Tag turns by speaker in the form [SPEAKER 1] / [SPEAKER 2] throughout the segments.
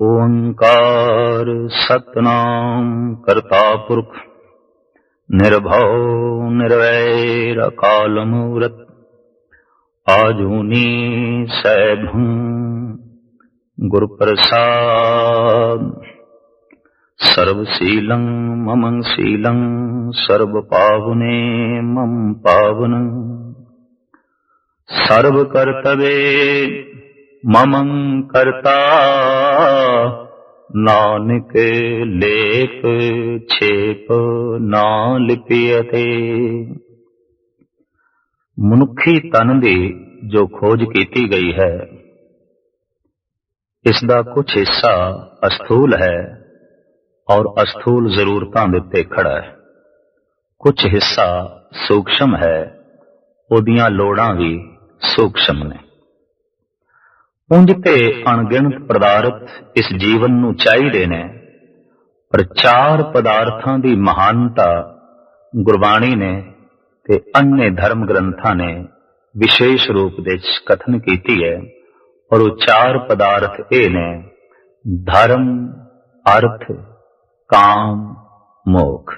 [SPEAKER 1] ਓੰਕਾਰ ਸਤਨਾਮ ਕਰਤਾ ਪੁਰਖ ਨਿਰਭਉ ਨਿਰਵੈਰ ਅਕਾਲ ਮੂਰਤ ਆਜੂਨੀ ਸੈਭੂ ਗੁਰ ਪ੍ਰਸਾਦ ਸਰਬ ਸੀਲੰ ਮਮੰ ਸੀਲੰ ਸਰਬ ਪਾਵਨੇ ਮਮ ਪਾਵਨ ਸਰਬ ਕਰਤਵੇ ਮਮੰ ਕਰਤਾ। ਨਾਨਕ ਲੇਖ ਛੇਪ ਨਾ ਲਿਪਿਅਤੇ। ਮਨੁੱਖੀ ਤਨ ਦੀ ਜੋ ਖੋਜ ਕੀਤੀ ਗਈ ਹੈ, ਇਸ ਦਾ ਕੁਝ ਹਿੱਸਾ ਅਸਥੂਲ ਹੈ ਔਰ ਅਸਥੂਲ ਜ਼ਰੂਰਤਾਂ ਦੇ ਉੱਤੇ ਖੜਾ ਹੈ। ਕੁਝ ਹਿੱਸਾ ਸੂਖਸ਼ਮ ਹੈ, ਉਹਦੀਆਂ ਲੋੜਾਂ ਵੀ ਸੂਖਸ਼ਮ ਨੇ। ਉਂਝ ਤੇ ਅਣਗਿਣਤ ਪਦਾਰਥ ਇਸ ਜੀਵਨ ਨੂੰ ਚਾਹੀਦੇ ਨੇ। ਪਰ ਚਾਰ ਪਦਾਰਥਾਂ ਦੀ ਮਹਾਨਤਾ ਗੁਰਬਾਣੀ ਨੇ ਤੇ ਅੰਨੇ ਧਰਮ ਗ੍ਰੰਥਾਂ ਨੇ ਵਿਸ਼ੇਸ਼ ਰੂਪ ਦੇ ਵਿੱਚ ਕਥਨ ਕੀਤੀ ਹੈ। ਔਰ ਉਹ ਚਾਰ ਪਦਾਰਥ ਇਹ ਨੇ, ਧਰਮ, ਅਰਥ, ਕਾਮ, ਮੋਖ।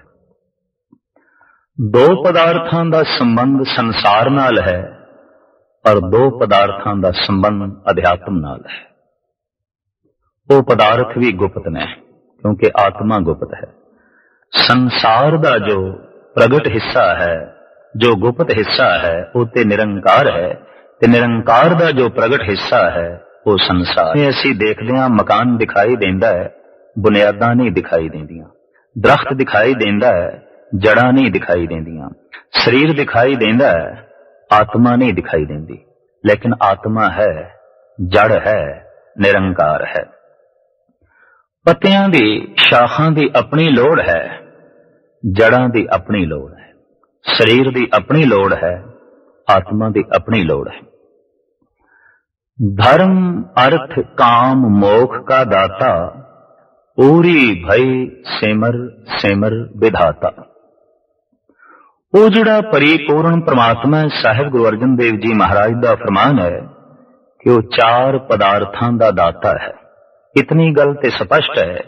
[SPEAKER 1] ਦੋ ਪਦਾਰਥਾਂ ਦਾ ਸੰਬੰਧ ਸੰਸਾਰ ਨਾਲ ਹੈ। ਪਰ ਦੋ ਪਦਾਰਥਾਂ ਦਾ ਸੰਬੰਧ ਅਧਿਆਤਮ ਨਾਲ ਹੈ। ਉਹ ਪਦਾਰਥ ਵੀ ਗੁਪਤ ਨੇ, ਕਿਉਂਕਿ ਆਤਮਾ ਗੁਪਤ ਹੈ। ਸੰਸਾਰ ਦਾ ਜੋ ਪ੍ਰਗਟ ਹਿੱਸਾ ਹੈ, ਜੋ ਗੁਪਤ ਹਿੱਸਾ ਹੈ, ਉਹ ਤੇ ਨਿਰੰਕਾਰ ਹੈ, ਤੇ ਨਿਰੰਕਾਰ ਦਾ ਜੋ ਪ੍ਰਗਟ ਹਿੱਸਾ ਹੈ, ਉਹ ਸੰਸਾਰ ਹੈ। ਅਸੀਂ ਦੇਖਦੇ ਹਾਂ, ਮਕਾਨ ਦਿਖਾਈ ਦਿੰਦਾ ਹੈ, ਬੁਨਿਆਦਾਂ ਨਹੀਂ ਦਿਖਾਈ ਦਿੰਦੀਆਂ। ਦਰਖਤ ਦਿਖਾਈ ਦਿੰਦਾ ਹੈ ਜੜਾਂ ਨਹੀਂ ਦਿਖਾਈ ਦਿੰਦੀਆਂ। ਸਰੀਰ ਦਿਖਾਈ ਦਿੰਦਾ ਹੈ ਆਤਮਾ ਨਹੀਂ ਦਿਖਾਈ ਦਿੰਦੀ ਲੇਕਿਨ ਆਤਮਾ ਹੈ ਜੜ ਹੈ ਨਿਰੰਕਾਰ ਹੈ ਪੱਤਿਆਂ ਦੀ ਸ਼ਾਖਾਂ ਦੀ ਆਪਣੀ ਲੋੜ ਹੈ ਜੜਾਂ ਦੀ ਆਪਣੀ ਲੋੜ ਹੈ ਸਰੀਰ ਦੀ ਆਪਣੀ ਲੋੜ ਹੈ ਆਤਮਾ ਦੀ ਆਪਣੀ ਲੋੜ ਹੈ ਧਰਮ ਅਰਥ ਕਾਮ ਮੋਖ का दाता पूरी भई सिमर सिमर विधाता ਉਹ ਜਿਹੜਾ ਪਰਿਪੂਰਨ ਪ੍ਰਮਾਤਮਾ ਸਾਹਿਬ ਗੁਰੂ ਅਰਜਨ ਦੇਵ ਜੀ ਮਹਾਰਾਜ ਦਾ ਫਰਮਾਨ ਹੈ ਕਿ ਉਹ ਚਾਰ ਪਦਾਰਥਾਂ ਦਾ ਦਾਤਾ ਹੈ। ਇਤਨੀ ਗੱਲ ਤੇ ਸਪਸ਼ਟ ਹੈ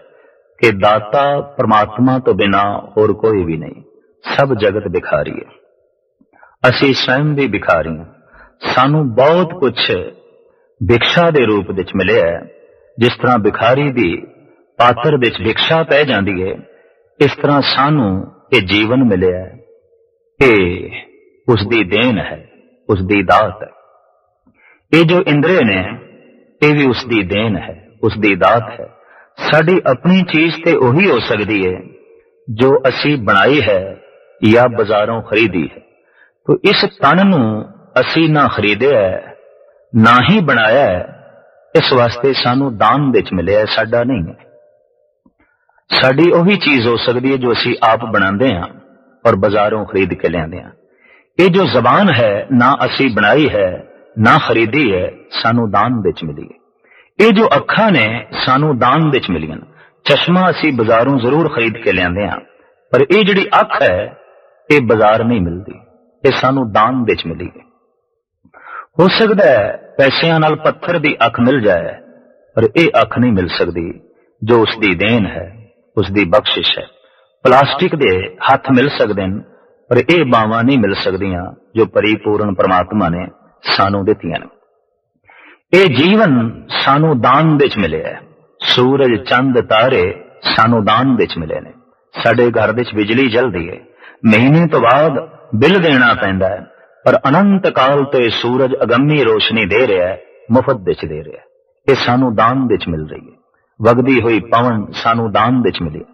[SPEAKER 1] ਕਿ ਦਾਤਾ ਪ੍ਰਮਾਤਮਾ ਤੋਂ ਬਿਨਾ ਹੋਰ ਕੋਈ ਵੀ ਨਹੀਂ। ਸਭ ਜਗਤ ਬਿਖਾਰੀ ਹੈ। ਅਸੀਂ ਸਵੈੰ ਵੀ ਬਿਖਾਰੀ ਹਾਂ। ਸਾਨੂੰ ਬਹੁਤ ਕੁਝ ਭਿਕਸ਼ਾ ਦੇ ਰੂਪ ਵਿੱਚ ਮਿਲਿਆ ਹੈ। ਜਿਸ ਤਰ੍ਹਾਂ ਵਿਖਾਰੀ ਦੀ ਪਾਤਰ ਵਿੱਚ ਭਿਕਸ਼ਾ ਪੈ ਜਾਂਦੀ ਹੈ, ਇਸ ਤਰ੍ਹਾਂ ਸਾਨੂੰ ਇਹ ਜੀਵਨ ਮਿਲਿਆ ਹੈ। ਇਹ ਉਸ ਦੀ ਦੇਣ ਹੈ ਉਸ ਦੀ ਦਾਤ ਹੈ। ਇਹ ਜੋ ਇੰਦਰੇ ਨੇ, ਇਹ ਵੀ ਉਸ ਦੀ ਦੇਣ ਹੈ ਉਸ ਦੀ ਦਾਤ ਹੈ। ਸਾਡੀ ਆਪਣੀ ਚੀਜ਼ ਤੇ ਉਹੀ ਹੋ ਸਕਦੀ ਹੈ, ਜੋ ਅਸੀਂ ਬਣਾਈ ਹੈ ਜਾਂ ਬਾਜ਼ਾਰੋਂ ਖਰੀਦੀ ਹੈ। ਤੋ ਇਸ ਤਨ ਨੂੰ ਅਸੀਂ ਨਾ ਖਰੀਦਿਆ ਨਾ ਹੀ ਬਣਾਇਆ ਇਸ ਵਾਸਤੇ ਸਾਨੂੰ ਦਾਨ ਵਿੱਚ ਮਿਲਿਆ ਸਾਡਾ ਨਹੀਂ ਹੈ। ਸਾਡੀ ਉਹੀ ਚੀਜ਼ ਹੋ ਸਕਦੀ ਹੈ ਜੋ ਅਸੀਂ ਆਪ ਬਣਾਉਂਦੇ ਹਾਂ। ਔਰ ਬਾਜ਼ਾਰੋਂ ਖਰੀਦ ਕੇ ਲਿਆਂਦੇ ਹਾਂ। ਇਹ ਜੋ ਜ਼ਬਾਨ ਹੈ, ਨਾ ਅਸੀਂ ਬਣਾਈ ਹੈ, ਨਾ ਖਰੀਦੀ ਹੈ, ਸਾਨੂੰ ਦਾਨ ਵਿੱਚ ਮਿਲੀ ਹੈ। ਇਹ ਜੋ ਅੱਖਾਂ ਨੇ, ਸਾਨੂੰ ਦਾਨ ਵਿੱਚ ਮਿਲੀਆਂ ਚਸ਼ਮਾ ਅਸੀਂ ਬਾਜ਼ਾਰੋਂ ਜ਼ਰੂਰ ਖਰੀਦ ਕੇ ਲਿਆਂਦੇ ਹਾਂ। ਪਰ ਇਹ ਜਿਹੜੀ ਅੱਖ ਹੈ, ਇਹ ਬਾਜ਼ਾਰ ਨਹੀਂ ਮਿਲਦੀ। ਇਹ ਸਾਨੂੰ ਦਾਨ ਵਿੱਚ ਮਿਲੀ ਹੈ। ਹੋ ਸਕਦਾ ਹੈ ਪੈਸਿਆਂ ਨਾਲ ਪੱਥਰ ਦੀ ਅੱਖ ਮਿਲ ਜਾਏ, ਪਰ ਇਹ ਅੱਖ ਨਹੀਂ ਮਿਲ ਸਕਦੀ ਜੋ ਉਸ ਦੀ ਦੇਣ ਹੈ ਉਸ ਦੀ ਬਖਸ਼ਿਸ਼ ਹੈ। ਪਲਾਸਟਿਕ ਦੇ ਹੱਥ ਮਿਲ ਸਕਦੇ ਨੇ, ਪਰ ਇਹ ਬਾਵਾਂ ਨਹੀਂ ਮਿਲ ਸਕਦੀਆਂ ਜੋ ਪਰਿਪੂਰਨ ਪ੍ਰਮਾਤਮਾ ਨੇ ਸਾਨੂੰ ਦਿੱਤੀਆਂ ਨੇ। ਇਹ ਜੀਵਨ ਸਾਨੂੰ ਦਾਨ ਵਿੱਚ ਮਿਲਿਆ ਹੈ। ਸੂਰਜ, ਚੰਦ, ਤਾਰੇ ਸਾਨੂੰ ਦਾਨ ਵਿੱਚ ਮਿਲੇ ਨੇ। ਸਾਡੇ ਘਰ ਵਿੱਚ ਬਿਜਲੀ ਜਲਦੀ ਹੈ। ਮਹੀਨੇ ਤੋਂ ਬਾਅਦ ਬਿੱਲ ਦੇਣਾ ਪੈਂਦਾ ਹੈ, ਪਰ ਅਨੰਤ ਕਾਲ ਤੋਂ ਇਹ ਸੂਰਜ ਅਗੰਮੀ ਰੋਸ਼ਨੀ ਦੇ ਰਿਹਾ ਹੈ, ਮੁਫਤ ਵਿੱਚ ਦੇ ਰਿਹਾ ਹੈ। ਇਹ ਸਾਨੂੰ ਦਾਨ ਵਿੱਚ ਮਿਲ ਰਹੀ ਹੈ। ਵਗਦੀ ਹੋਈ ਪਵਨ ਸਾਨੂੰ ਦਾਨ ਵਿੱਚ ਮਿਲੀ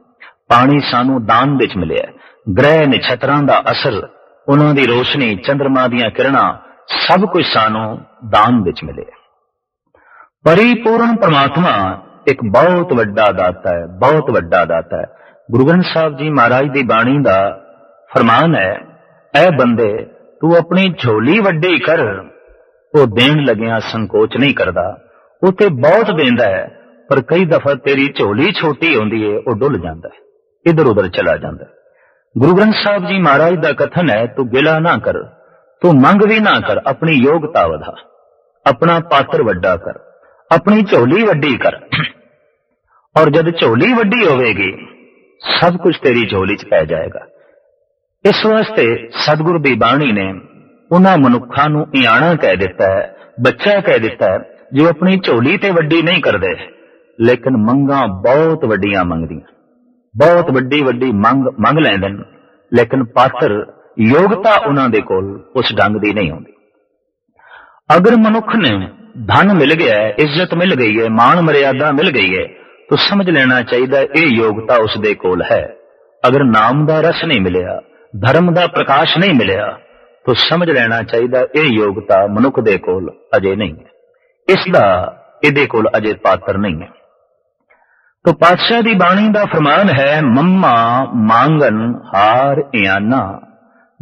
[SPEAKER 1] ਪਾਣੀ ਸਾਨੂੰ ਦਾਨ ਵਿੱਚ ਮਿਲਿਆ। ਗ੍ਰਹਿ ਨਛਤਰਾਂ ਦਾ ਅਸਰ, ਉਹਨਾਂ ਦੀ ਰੋਸ਼ਨੀ ਚੰ드ਰਮਾ ਦੀਆਂ ਕਿਰਨਾਂ ਸਭ ਕੁਝ ਸਾਨੂੰ ਦਾਨ ਵਿੱਚ ਮਿਲਿਆ। ਪਰਿਪੂਰਨ ਪਰਮਾਤਮਾ ਇੱਕ ਬਹੁਤ ਵੱਡਾ ਦਾਤਾ ਹੈ, ਬਹੁਤ ਵੱਡਾ ਦਾਤਾ ਹੈ। ਗੁਰੂ ਗ੍ਰੰਥ ਸਾਹਿਬ ਜੀ ਮਹਾਰਾਜ ਦੀ ਬਾਣੀ ਦਾ ਫਰਮਾਨ ਹੈ ਐ ਬੰਦੇ ਤੂੰ ਆਪਣੀ ਝੋਲੀ ਵੱਡੀ ਕਰ, ਉਹ ਦੇਣ ਲੱਗਿਆ ਸੰਕੋਚ ਨਹੀਂ ਕਰਦਾ। ਉਹ ਤੇ ਬਹੁਤ ਦਿੰਦਾ ਹੈ, ਪਰ ਕਈ ਦਫਾ ਤੇਰੀ ਝੋਲੀ ਛੋਟੀ ਹੁੰਦੀ ਏ, ਉਹ ਡੁੱਲ ਜਾਂਦਾ ਹੈ। ਇਧਰ ਉਧਰ ਚਲਾ ਜਾਂਦਾ। ਗੁਰੂ ਗ੍ਰੰਥ ਸਾਹਿਬ ਜੀ ਮਹਾਰਾਜ ਦਾ ਕਥਨ ਹੈ, ਤੂੰ ਗਿਲਾ ਨਾ ਕਰ, ਤੂੰ ਮੰਗ ਵੀ ਨਾ ਕਰ, ਆਪਣੀ ਯੋਗਤਾ ਵਧਾ, ਆਪਣਾ ਪਾਤਰ ਵੱਡਾ ਕਰ, ਆਪਣੀ ਝੋਲੀ ਵੱਡੀ ਕਰ। ਔਰ ਜਦ ਝੋਲੀ ਵੱਡੀ ਹੋਵੇਗੀ, ਸਭ ਕੁਝ ਤੇਰੀ ਝੋਲੀ 'ਚ ਪੈ ਜਾਏਗਾ। ਇਸ ਵਾਸਤੇ ਸਤਿਗੁਰ ਦੀ ਬਾਣੀ ਨੇ ਉਹਨਾਂ ਮਨੁੱਖਾਂ ਨੂੰ ਇਆਣਾ ਕਹਿ ਦਿੱਤਾ ਹੈ, ਬੱਚਾ ਕਹਿ ਦਿੱਤਾ ਹੈ, ਜੋ ਆਪਣੀ ਝੋਲੀ ਤੇ ਵੱਡੀ ਨਹੀਂ ਕਰਦੇ, ਲੇਕਿਨ ਮੰਗਾਂ ਬਹੁਤ ਵੱਡੀਆਂ ਮੰਗਦੀਆਂ। ਬਹੁਤ ਵੱਡੀ ਵੱਡੀ ਮੰਗ ਮੰਗ ਲੈਂਦੇ ਨੇ। ਲੇਕਿਨ ਪਾਤਰ, ਯੋਗਤਾ ਉਹਨਾਂ ਦੇ ਕੋਲ ਉਸ ਢੰਗ ਦੀ ਨਹੀਂ ਹੁੰਦੀ। ਅਗਰ ਮਨੁੱਖ ਨੇ ਧਨ ਮਿਲ ਗਿਆ ਹੈ, ਇੱਜ਼ਤ ਮਿਲ ਗਈ ਹੈ, ਮਾਣ ਮਰਿਆਦਾ ਮਿਲ ਗਈ ਹੈ, ਤਾਂ ਸਮਝ ਲੈਣਾ ਚਾਹੀਦਾ ਇਹ ਯੋਗਤਾ ਉਸ ਦੇ ਕੋਲ ਹੈ। ਅਗਰ ਨਾਮ ਦਾ ਰਸ ਨਹੀਂ ਮਿਲਿਆ, ਧਰਮ ਦਾ ਪ੍ਰਕਾਸ਼ ਨਹੀਂ ਮਿਲਿਆ, ਤਾਂ ਸਮਝ ਲੈਣਾ ਚਾਹੀਦਾ ਇਹ ਯੋਗਤਾ ਮਨੁੱਖ ਦੇ ਕੋਲ ਅਜੇ ਨਹੀਂ ਹੈ। ਇਸ ਦਾ ਇਹਦੇ ਕੋਲ ਅਜੇ ਪਾਤਰ ਨਹੀਂ ਹੈ। ਤੋ ਪਾਤਸ਼ਾਹ ਦੀ ਬਾਣੀ ਦਾ ਫਰਮਾਨ ਹੈ, ਮੰਮਾ ਮੰਗਨ ਹਾਰ ਇਆਨਾ,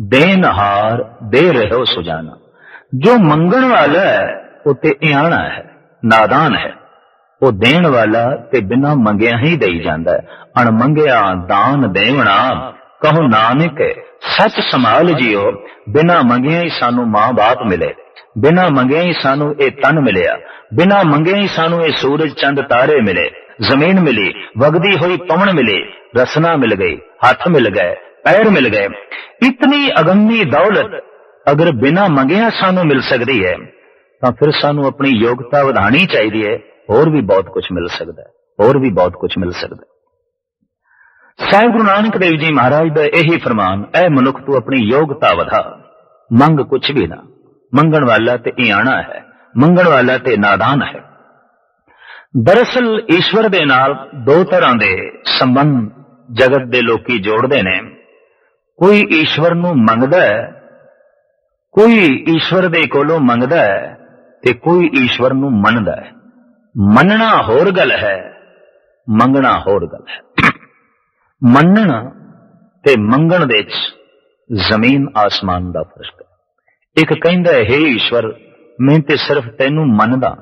[SPEAKER 1] ਦੇਨ ਹਾਰ ਦੇ ਰਹੋ ਸੁਜਾਨਾ। ਜੋ ਮੰਗਣ ਵਾਲਾ ਹੈ, ਉਹ ਤੇ ਇਆਣਾ ਹੈ, ਨਾਦਾਨ ਹੈ। ਉਹ ਦੇਣ ਵਾਲਾ ਤੇ ਬਿਨਾਂ ਮੰਗਿਆ ਹੀ ਦੇਈ ਜਾਂਦਾ ਹੈ। ਅਣ ਮੰਗਿਆ ਦਾਨ ਦੇਵਣਾ, ਕਹੋ ਨਾਨਕ ਸੱਚ ਸੰਭਾਲ ਜਿਓ, ਬਿਨਾਂ ਮੰਗਿਆ ਹੀ ਸਾਨੂੰ ਮਾਂ-ਬਾਪ ਮਿਲੇ। ਬਿਨਾਂ ਮੰਗਿਆ ਹੀ ਸਾਨੂੰ ਇਹ ਤਨ ਮਿਲਿਆ। ਬਿਨਾਂ ਮੰਗਿਆ ਹੀ ਸਾਨੂੰ ਇਹ ਸੂਰਜ ਚੰਦ ਤਾਰੇ ਮਿਲੇ। ਜ਼ਮੀਨ ਮਿਲੀ, ਵਗਦੀ ਹੋਈ ਪਵਨ ਮਿਲੀ, ਰਸਨਾ ਮਿਲ ਗਈ, ਹੱਥ ਮਿਲ ਗਏ, ਪੈਰ ਮਿਲ ਗਏ। ਇਤਨੀ ਅਗੰਮੀ ਦੌਲਤ ਅਗਰ ਬਿਨਾਂ ਮੰਗਿਆ ਸਾਨੂੰ ਮਿਲ ਸਕਦੀ ਹੈ, ਤਾਂ ਫਿਰ ਸਾਨੂੰ ਆਪਣੀ ਯੋਗਤਾ ਵਧਾਣੀ ਚਾਹੀਦੀ ਹੈ, ਹੋਰ ਵੀ ਬਹੁਤ ਕੁਝ ਮਿਲ ਸਕਦਾ ਹੈ, ਹੋਰ ਵੀ ਬਹੁਤ ਕੁਝ ਮਿਲ ਸਕਦਾ ਹੈ। ਸਾਹਿਬ ਗੁਰੂ ਨਾਨਕ ਦੇਵ ਜੀ ਮਹਾਰਾਜ ਦਾ ਇਹੀ ਫਰਮਾਨ, ਐ ਮਨੁੱਖ ਤੂੰ ਆਪਣੀ ਯੋਗਤਾ ਵਧਾ, ਮੰਗ ਕੁਝ ਵੀ ਨਾ। ਮੰਗਣ ਵਾਲਾ ਤੇ ਇਆਣਾ ਹੈ ਮੰਗਣ ਵਾਲਾ ਤੇ ਨਾਦਾਨ ਹੈ। ਦਰਅਸਲ ਈਸ਼ਵਰ ਦੇ ਨਾਲ ਦੋ ਤਰ੍ਹਾਂ ਦੇ ਸੰਬੰਧ ਜਗਤ ਦੇ ਲੋਕੀ ਜੋੜਦੇ ਨੇ। ਕੋਈ ਈਸ਼ਵਰ ਨੂੰ ਮੰਗਦਾ ਹੈ, ਕੋਈ ਈਸ਼ਵਰ ਦੇ ਕੋਲੋਂ ਮੰਗਦਾ ਹੈ ਤੇ ਕੋਈ ਈਸ਼ਵਰ ਨੂੰ ਮੰਨਦਾ ਹੈ। ਮੰਨਣਾ ਹੋਰ ਗੱਲ ਹੈ, ਮੰਗਣਾ ਹੋਰ ਗੱਲ ਹੈ। ਮੰਨਣਾ ਤੇ ਮੰਗਣ ਦੇ ਵਿੱਚ ਜ਼ਮੀਨ ਆਸਮਾਨ ਦਾ ਫ਼ਰਕ ਇੱਕ ਕਹਿੰਦਾ ਹੈ ਈਸ਼ਵਰ, ਮੈਂ ਤੇ ਸਿਰਫ ਤੈਨੂੰ ਮੰਨਦਾ।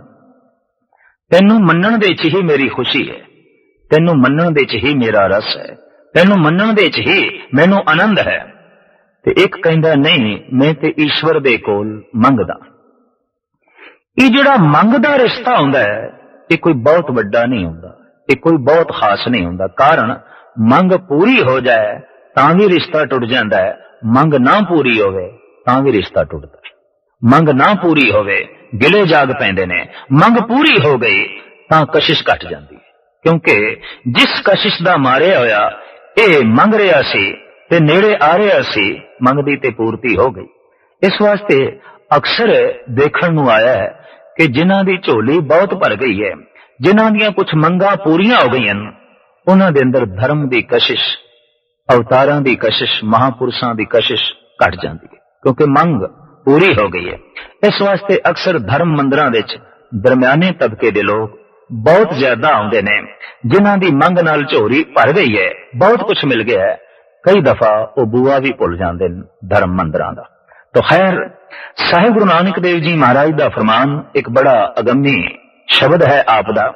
[SPEAKER 1] ਤੈਨੂੰ ਮੰਨਣ ਦੇ ਵਿੱਚ ਹੀ ਮੇਰੀ ਖੁਸ਼ੀ ਹੈ। ਤੈਨੂੰ ਮੰਨਣ ਦੇ ਵਿੱਚ ਹੀ ਮੇਰਾ ਰਸ ਹੈ। ਤੈਨੂੰ ਮੰਨਣ ਦੇ ਵਿੱਚ ਹੀ ਮੈਨੂੰ ਆਨੰਦ ਹੈ। ਤੇ ਇੱਕ ਕਹਿੰਦਾ, ਨਹੀਂ, ਮੈਂ ਤੇ ਈਸ਼ਵਰ ਦੇ ਕੋਲ ਮੰਗਦਾ। ਇਹ ਜਿਹੜਾ ਮੰਗ ਦਾ ਰਿਸ਼ਤਾ ਹੁੰਦਾ ਹੈ, ਇਹ ਕੋਈ ਬਹੁਤ ਵੱਡਾ ਨਹੀਂ ਹੁੰਦਾ। ਇਹ ਕੋਈ ਬਹੁਤ ਖਾਸ ਨਹੀਂ ਹੁੰਦਾ। ਕਾਰਨ, ਮੰਗ ਪੂਰੀ ਹੋ ਜਾਏ ਤਾਂ ਵੀ ਰਿਸ਼ਤਾ ਟੁੱਟ ਜਾਂਦਾ ਹੈ। ਮੰਗ ਨਾ ਪੂਰੀ ਹੋਵੇ ਤਾਂ ਵੀ ਰਿਸ਼ਤਾ ਟੁੱਟਦਾ। ਮੰਗ ਨਾ ਪੂਰੀ ਹੋਵੇ, ਗਿਲੇ ਜਾਗ ਪੈਂਦੇ ਨੇ। ਮੰਗ ਪੂਰੀ ਹੋ ਗਈ, ਤਾਂ ਕਸ਼ਿਸ਼ ਘਟ ਜਾਂਦੀ ਹੈ। ਕਿਉਂਕਿ ਜਿਸ ਕਸ਼ਿਸ਼ ਦਾ ਮਾਰਿਆ ਹੋਇਆ, ਇਹ ਮੰਗ ਰਿਹਾ ਸੀ ਤੇ ਨੇੜੇ ਆ ਰਿਹਾ ਸੀ, ਮੰਗਦੀ ਤੇ ਪੂਰਤੀ ਹੋ ਗਈ। ਇਸ ਵਾਸਤੇ ਅਕਸਰ ਦੇਖਣ ਨੂੰ ਆਇਆ ਹੈ ਕਿ ਜਿਨ੍ਹਾਂ ਦੀ ਝੋਲੀ ਬਹੁਤ ਭਰ ਗਈ ਹੈ, ਜਿਨ੍ਹਾਂ ਦੀਆਂ ਕੁਝ ਮੰਗਾਂ ਪੂਰੀਆਂ ਹੋ ਗਈਆਂ ਉਹਨਾਂ ਦੇ ਅੰਦਰ ਧਰਮ ਦੀ ਕਸ਼ਿਸ਼, ਅਵਤਾਰਾਂ ਦੀ ਕਸ਼ਿਸ਼, ਮਹਾਪੁਰਸ਼ਾਂ ਦੀ ਕਸ਼ਿਸ਼ ਘਟ ਜਾਂਦੀ ਹੈ। ਕਿਉਂਕਿ ਮੰਗ ਪੂਰੀ ਹੋ ਗਈ ਹੈ। ਇਸ ਵਾਸਤੇ ਅਕਸਰ ਧਰਮ ਮੰਦਰਾਂ ਵਿੱਚ ਦਰਮਿਆਨੇ ਤਬਕੇ ਦੇ ਲੋਕ ਬਹੁਤ ਜ਼ਿਆਦਾ ਆਉਂਦੇ ਨੇ, ਜਿਨ੍ਹਾਂ ਦੀ ਮੰਗ ਨਾਲ ਝੋਰੀ ਭਰ ਗਈ ਹੈ। ਬਹੁਤ ਕੁਝ ਮਿਲ ਗਿਆ ਹੈ। ਕਈ ਦਫਾ ਉਹ ਬੂਆ ਵੀ ਭੁੱਲ ਜਾਂਦੇ ਨੇ ਧਰਮ ਮੰਦਰਾਂ ਦਾ। ਤਾਂ ਖੈਰ, ਸਾਹਿਬ ਗੁਰੂ ਨਾਨਕ ਦੇਵ ਜੀ ਮਹਾਰਾਜ ਦਾ ਫਰਮਾਨ ਇੱਕ ਬੜਾ ਅਗੰਮੀ ਸ਼ਬਦ ਹੈ ਆਪ ਦਾ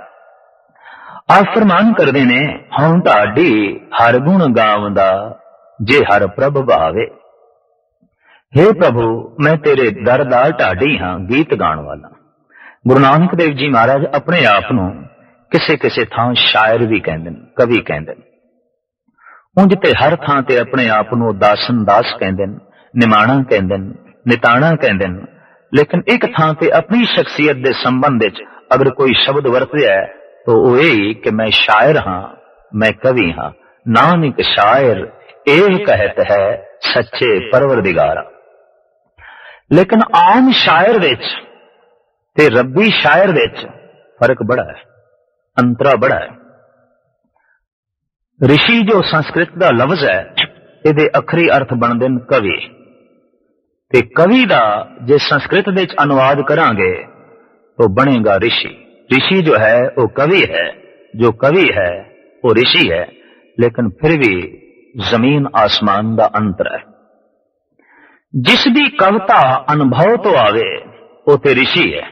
[SPEAKER 1] ਆਪ ਫਰਮਾਨ ਕਰਦੇ ਨੇ ਹਉ ਢਾਡੀ ਹਰ ਗੁਣ ਗਾਵਦਾ ਜੇ ਹਰ ਪ੍ਰਭ ਭਾਵੇ। हे ਪ੍ਰਭੂ, ਮੈਂ ਤੇਰੇ ਦਰ ਦਾ ਢਾਡੀ ਹਾਂ, ਗੀਤ ਗਾਉਣ ਵਾਲਾ। ਗੁਰੂ ਨਾਨਕ ਦੇਵ ਜੀ ਮਹਾਰਾਜ ਆਪਣੇ ਆਪ ਨੂੰ ਕਿਸੇ ਕਿਸੇ ਥਾਂ ਸ਼ਾਇਰ ਵੀ ਕਹਿੰਦੇ ਨੇ, ਕਵੀ ਕਹਿੰਦੇ ਨੇ। ਉਂਝ ਤੇ ਹਰ ਥਾਂ ਤੇ ਆਪਣੇ ਆਪ ਨੂੰ ਦਾਸਨ ਦਾਸ ਕਹਿੰਦੇ ਨੇ, ਨਿਮਾਣਾ ਕਹਿੰਦੇ ਨੇ, ਨਿਤਾਣਾ ਕਹਿੰਦੇ ਨੇ। ਲੇਕਿਨ ਇੱਕ ਥਾਂ ਤੇ ਆਪਣੀ ਸ਼ਖਸੀਅਤ ਦੇ ਸੰਬੰਧ ਵਿੱਚ ਅਗਰ ਕੋਈ ਸ਼ਬਦ ਵਰਤਿਆ ਹੈ, ਤਾਂ ਉਹ ਇਹ ਕਿ ਮੈਂ ਸ਼ਾਇਰ ਹਾਂ, ਮੈਂ ਕਵੀ ਹਾਂ। ਨਾਮ ਇੱਕ ਸ਼ਾਇਰ ਇਹ ਕਹਿਤ ਹੈ ਸੱਚੇ ਪਰਵਰਦਿਗਾਰਾ। ਲੇਕਿਨ ਆਮ ਸ਼ਾਇਰ ਵਿੱਚ ਤੇ ਰੱਬੀ ਸ਼ਾਇਰ ਵਿੱਚ ਫ਼ਰਕ ਬੜਾ ਹੈ, ਅੰਤਰਾ ਬੜਾ ਹੈ। ਰਿਸ਼ੀ ਜੋ ਸੰਸਕ੍ਰਿਤ ਦਾ ਲਫ਼ਜ਼ ਹੈ, ਇਹਦੇ ਅਖਰੀ ਅਰਥ ਬਣਦੇ ਨੇ ਕਵੀ। ਤੇ ਕਵੀ ਦਾ ਜੇ ਸੰਸਕ੍ਰਿਤ ਵਿੱਚ ਅਨੁਵਾਦ ਕਰਾਂਗੇ ਤਾਂ ਬਣੇਗਾ ਰਿਸ਼ੀ। ਰਿਸ਼ੀ ਜੋ ਹੈ, ਉਹ ਕਵੀ ਹੈ। ਜੋ ਕਵੀ ਹੈ, ਉਹ ਰਿਸ਼ੀ ਹੈ। ਲੇਕਿਨ ਫਿਰ ਵੀ ਜ਼ਮੀਨ ਆਸਮਾਨ ਦਾ ਅੰਤਰ ਹੈ। ਜਿਸ ਦੀ ਕਵਿਤਾ ਅਨੁਭਵ ਤੋਂ ਆਵੇ, ਉਹ ਤੇ ਰਿਸ਼ੀ ਹੈ।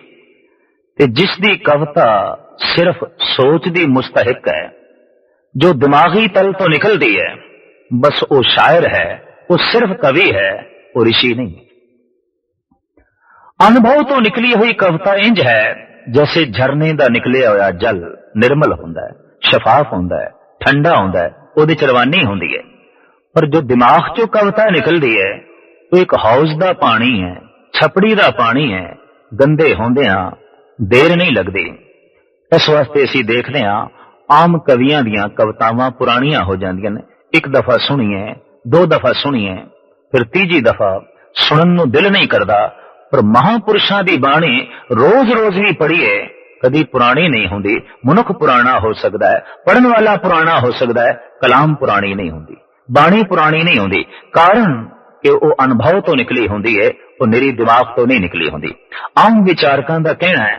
[SPEAKER 1] ਤੇ ਜਿਸ ਦੀ ਕਵਿਤਾ ਸਿਰਫ ਸੋਚ ਦੀ ਮੁਸਤਹਿਕ ਹੈ, ਜੋ ਦਿਮਾਗੀ ਤਲ ਤੋਂ ਨਿਕਲਦੀ ਹੈ, ਬਸ ਉਹ ਸ਼ਾਇਰ ਹੈ, ਉਹ ਸਿਰਫ ਕਵੀ ਹੈ, ਉਹ ਰਿਸ਼ੀ ਨਹੀਂ। ਅਨੁਭਵ ਤੋਂ ਨਿਕਲੀ ਹੋਈ ਕਵਿਤਾ ਇੰਜ ਹੈ, ਜੈਸੇ ਝਰਨੇ ਦਾ ਨਿਕਲਿਆ ਹੋਇਆ ਜਲ ਨਿਰਮਲ ਹੁੰਦਾ ਹੈ, ਸ਼ਫਾਫ ਹੁੰਦਾ ਹੈ, ਠੰਡਾ ਹੁੰਦਾ ਹੈ, ਉਹਦੇ ਚ ਹੁੰਦੀ ਹੈ। ਪਰ ਜੋ ਦਿਮਾਗ ਚੋਂ ਕਵਿਤਾ ਨਿਕਲਦੀ ਹੈ ਉਹ ਇੱਕ ਹਾਊਸ ਦਾ ਪਾਣੀ ਹੈ, ਛਪੜੀ ਦਾ ਪਾਣੀ ਹੈ, ਗੰਦੇ ਹੁੰਦਿਆਂ ਦੇਰ ਨਹੀਂ ਲੱਗਦੀ। ਇਸ ਵਾਸਤੇ ਅਸੀਂ ਦੇਖਦੇ ਹਾਂ, ਆਮ ਕਵੀਆਂ ਦੀਆਂ ਕਵਿਤਾਵਾਂ ਪੁਰਾਣੀਆਂ ਹੋ ਜਾਂਦੀਆਂ ਨੇ। ਇੱਕ ਦਫਾ ਸੁਣੀਏ, ਦੋ ਦਫਾ ਸੁਣੀਏ, ਫਿਰ ਤੀਜੀ ਦਫਾ ਸੁਣਨ ਨੂੰ ਦਿਲ ਨਹੀਂ ਕਰਦਾ, ਪਰ ਮਹਾਪੁਰਸ਼ਾਂ ਦੀ ਬਾਣੀ ਰੋਜ਼-ਰੋਜ਼ ਵੀ ਪੜ੍ਹੀਏ, ਕਦੀ ਪੁਰਾਣੀ ਨਹੀਂ ਹੁੰਦੀ। ਮਨੁੱਖ ਪੁਰਾਣਾ ਹੋ ਸਕਦਾ ਹੈ ਪੜਨ ਵਾਲਾ ਪੁਰਾਣਾ ਹੋ ਸਕਦਾ ਹੈ, ਕਲਾਮ ਪੁਰਾਣੀ ਨਹੀਂ ਹੁੰਦੀ। ਬਾਣੀ ਪੁਰਾਣੀ ਨਹੀਂ ਹੁੰਦੀ। ਕਾਰਨ ਕਿ ਉਹ ਅਨੁਭਵ ਤੋਂ ਨਿਕਲੀ ਹੁੰਦੀ ਹੈ ਉਹ ਨਿਰੀ ਦਿਮਾਗ ਤੋਂ ਨਹੀਂ ਨਿਕਲੀ ਹੁੰਦੀ। ਆਮ ਵਿਚਾਰਕਾਂ ਦਾ ਕਹਿਣਾ ਹੈ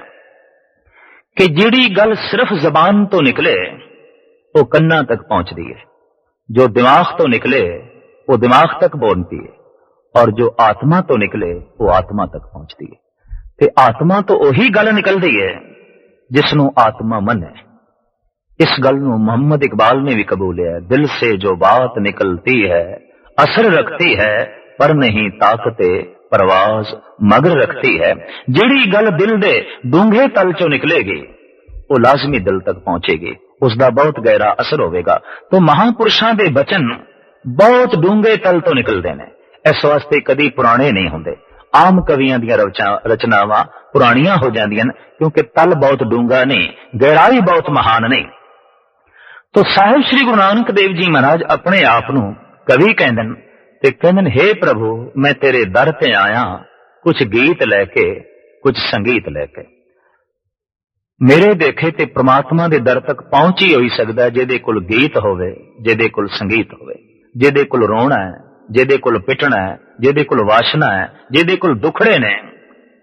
[SPEAKER 1] ਕਿ ਜਿਹੜੀ ਗੱਲ ਸਿਰਫ ਜ਼ਬਾਨ ਤੋਂ ਨਿਕਲੇ, ਉਹ ਕੰਨਾਂ ਤੱਕ ਪਹੁੰਚਦੀ ਹੈ ਜੋ ਦਿਮਾਗ ਤੋਂ ਨਿਕਲੇ, ਉਹ ਦਿਮਾਗ ਤੱਕ ਪਹੁੰਚਦੀ ਹੈ ਔਰ ਜੋ ਆਤਮਾ ਤੋਂ ਨਿਕਲੇ, ਉਹ ਆਤਮਾ ਤੱਕ ਪਹੁੰਚਦੀ ਹੈ ਤੇ ਆਤਮਾ ਤੋਂ ਉਹੀ ਗੱਲ ਨਿਕਲਦੀ ਹੈ ਜਿਸ ਨੂੰ ਆਤਮਾ ਮੰਨੇ। ਇਸ ਗੱਲ ਨੂੰ ਮੁਹੰਮਦ ਇਕਬਾਲ ਨੇ ਵੀ ਕਬੂਲਿਆ, ਦਿਲ ਸੇ ਜੋ ਬਾਤ ਨਿਕਲਤੀ ਹੈ ਅਸਰ ਰੱਖਤੀ ਹੈ, ਪਰ ਨਹੀਂ ਤਾਕਤੇ ਪਰਵਾਜ਼ ਮਗਰ ਰੱਖਦੀ ਹੈ। ਜਿਹੜੀ ਗੱਲ ਦਿਲ ਦੇ ਡੂੰਘੇ ਤਲ ਚੋਂ ਨਿਕਲੇਗੀ, ਉਹ ਲਾਜ਼ਮੀ ਦਿਲ ਤੱਕ ਪਹੁੰਚੇਗੀ। ਉਸ ਦਾ ਬਹੁਤ ਗਹਿਰਾ ਅਸਰ ਹੋਵੇਗਾ। ਤੋਂ ਮਹਾਪੁਰਸ਼ਾਂ ਦੇ ਬਚਨ ਬਹੁਤ ਡੂੰਘੇ ਤਲ ਤੋਂ ਨਿਕਲਦੇ ਨੇ। ਇਸ ਵਾਸਤੇ ਕਦੀ ਪੁਰਾਣੇ ਨਹੀਂ ਹੁੰਦੇ। ਆਮ ਕਵੀਆਂ ਦੀਆਂ ਰਚਨਾਵਾਂ ਪੁਰਾਣੀਆਂ ਹੋ ਜਾਂਦੀਆਂ ਨੇ, ਕਿਉਂਕਿ ਤਲ ਬਹੁਤ ਡੂੰਘਾ ਨਹੀਂ, ਗਹਿਰਾਈ ਬਹੁਤ ਮਹਾਨ ਨਹੀਂ। ਤੋ ਸਾਹਿਬ ਸ੍ਰੀ ਗੁਰੂ ਨਾਨਕ ਦੇਵ ਜੀ ਮਹਾਰਾਜ ਆਪਣੇ ਆਪ ਨੂੰ ਕਵੀ ਕਹਿੰਦੇ ਨੇ ਤੇ ਕਹਿੰਦੇ ਨੇ हे ਪ੍ਰਭੂ, ਮੈਂ ਤੇਰੇ ਦਰ ਤੇ ਆਇਆ ਕੁਝ ਗੀਤ ਲੈ ਕੇ ਕੁਝ ਸੰਗੀਤ ਲੈ ਕੇ। ਮੇਰੇ ਦੇਖੇ ਤੇ ਪ੍ਰਮਾਤਮਾ ਦੇ ਦਰ ਤੱਕ ਪਹੁੰਚ ਹੀ ਹੋਈ ਸਕਦਾ ਜਿਹਦੇ ਕੋਲ ਗੀਤ ਹੋਵੇ, ਜਿਹਦੇ ਕੋਲ ਸੰਗੀਤ ਹੋਵੇ। ਜਿਹਦੇ ਕੋਲ ਰੋਣਾ ਹੈ, ਜਿਹਦੇ ਕੋਲ ਪਿਟਣਾ ਹੈ, ਜਿਹਦੇ ਕੋਲ ਵਾਸ਼ਨਾ ਹੈ, ਜਿਹਦੇ ਕੋਲ ਦੁਖੜੇ ਨੇ,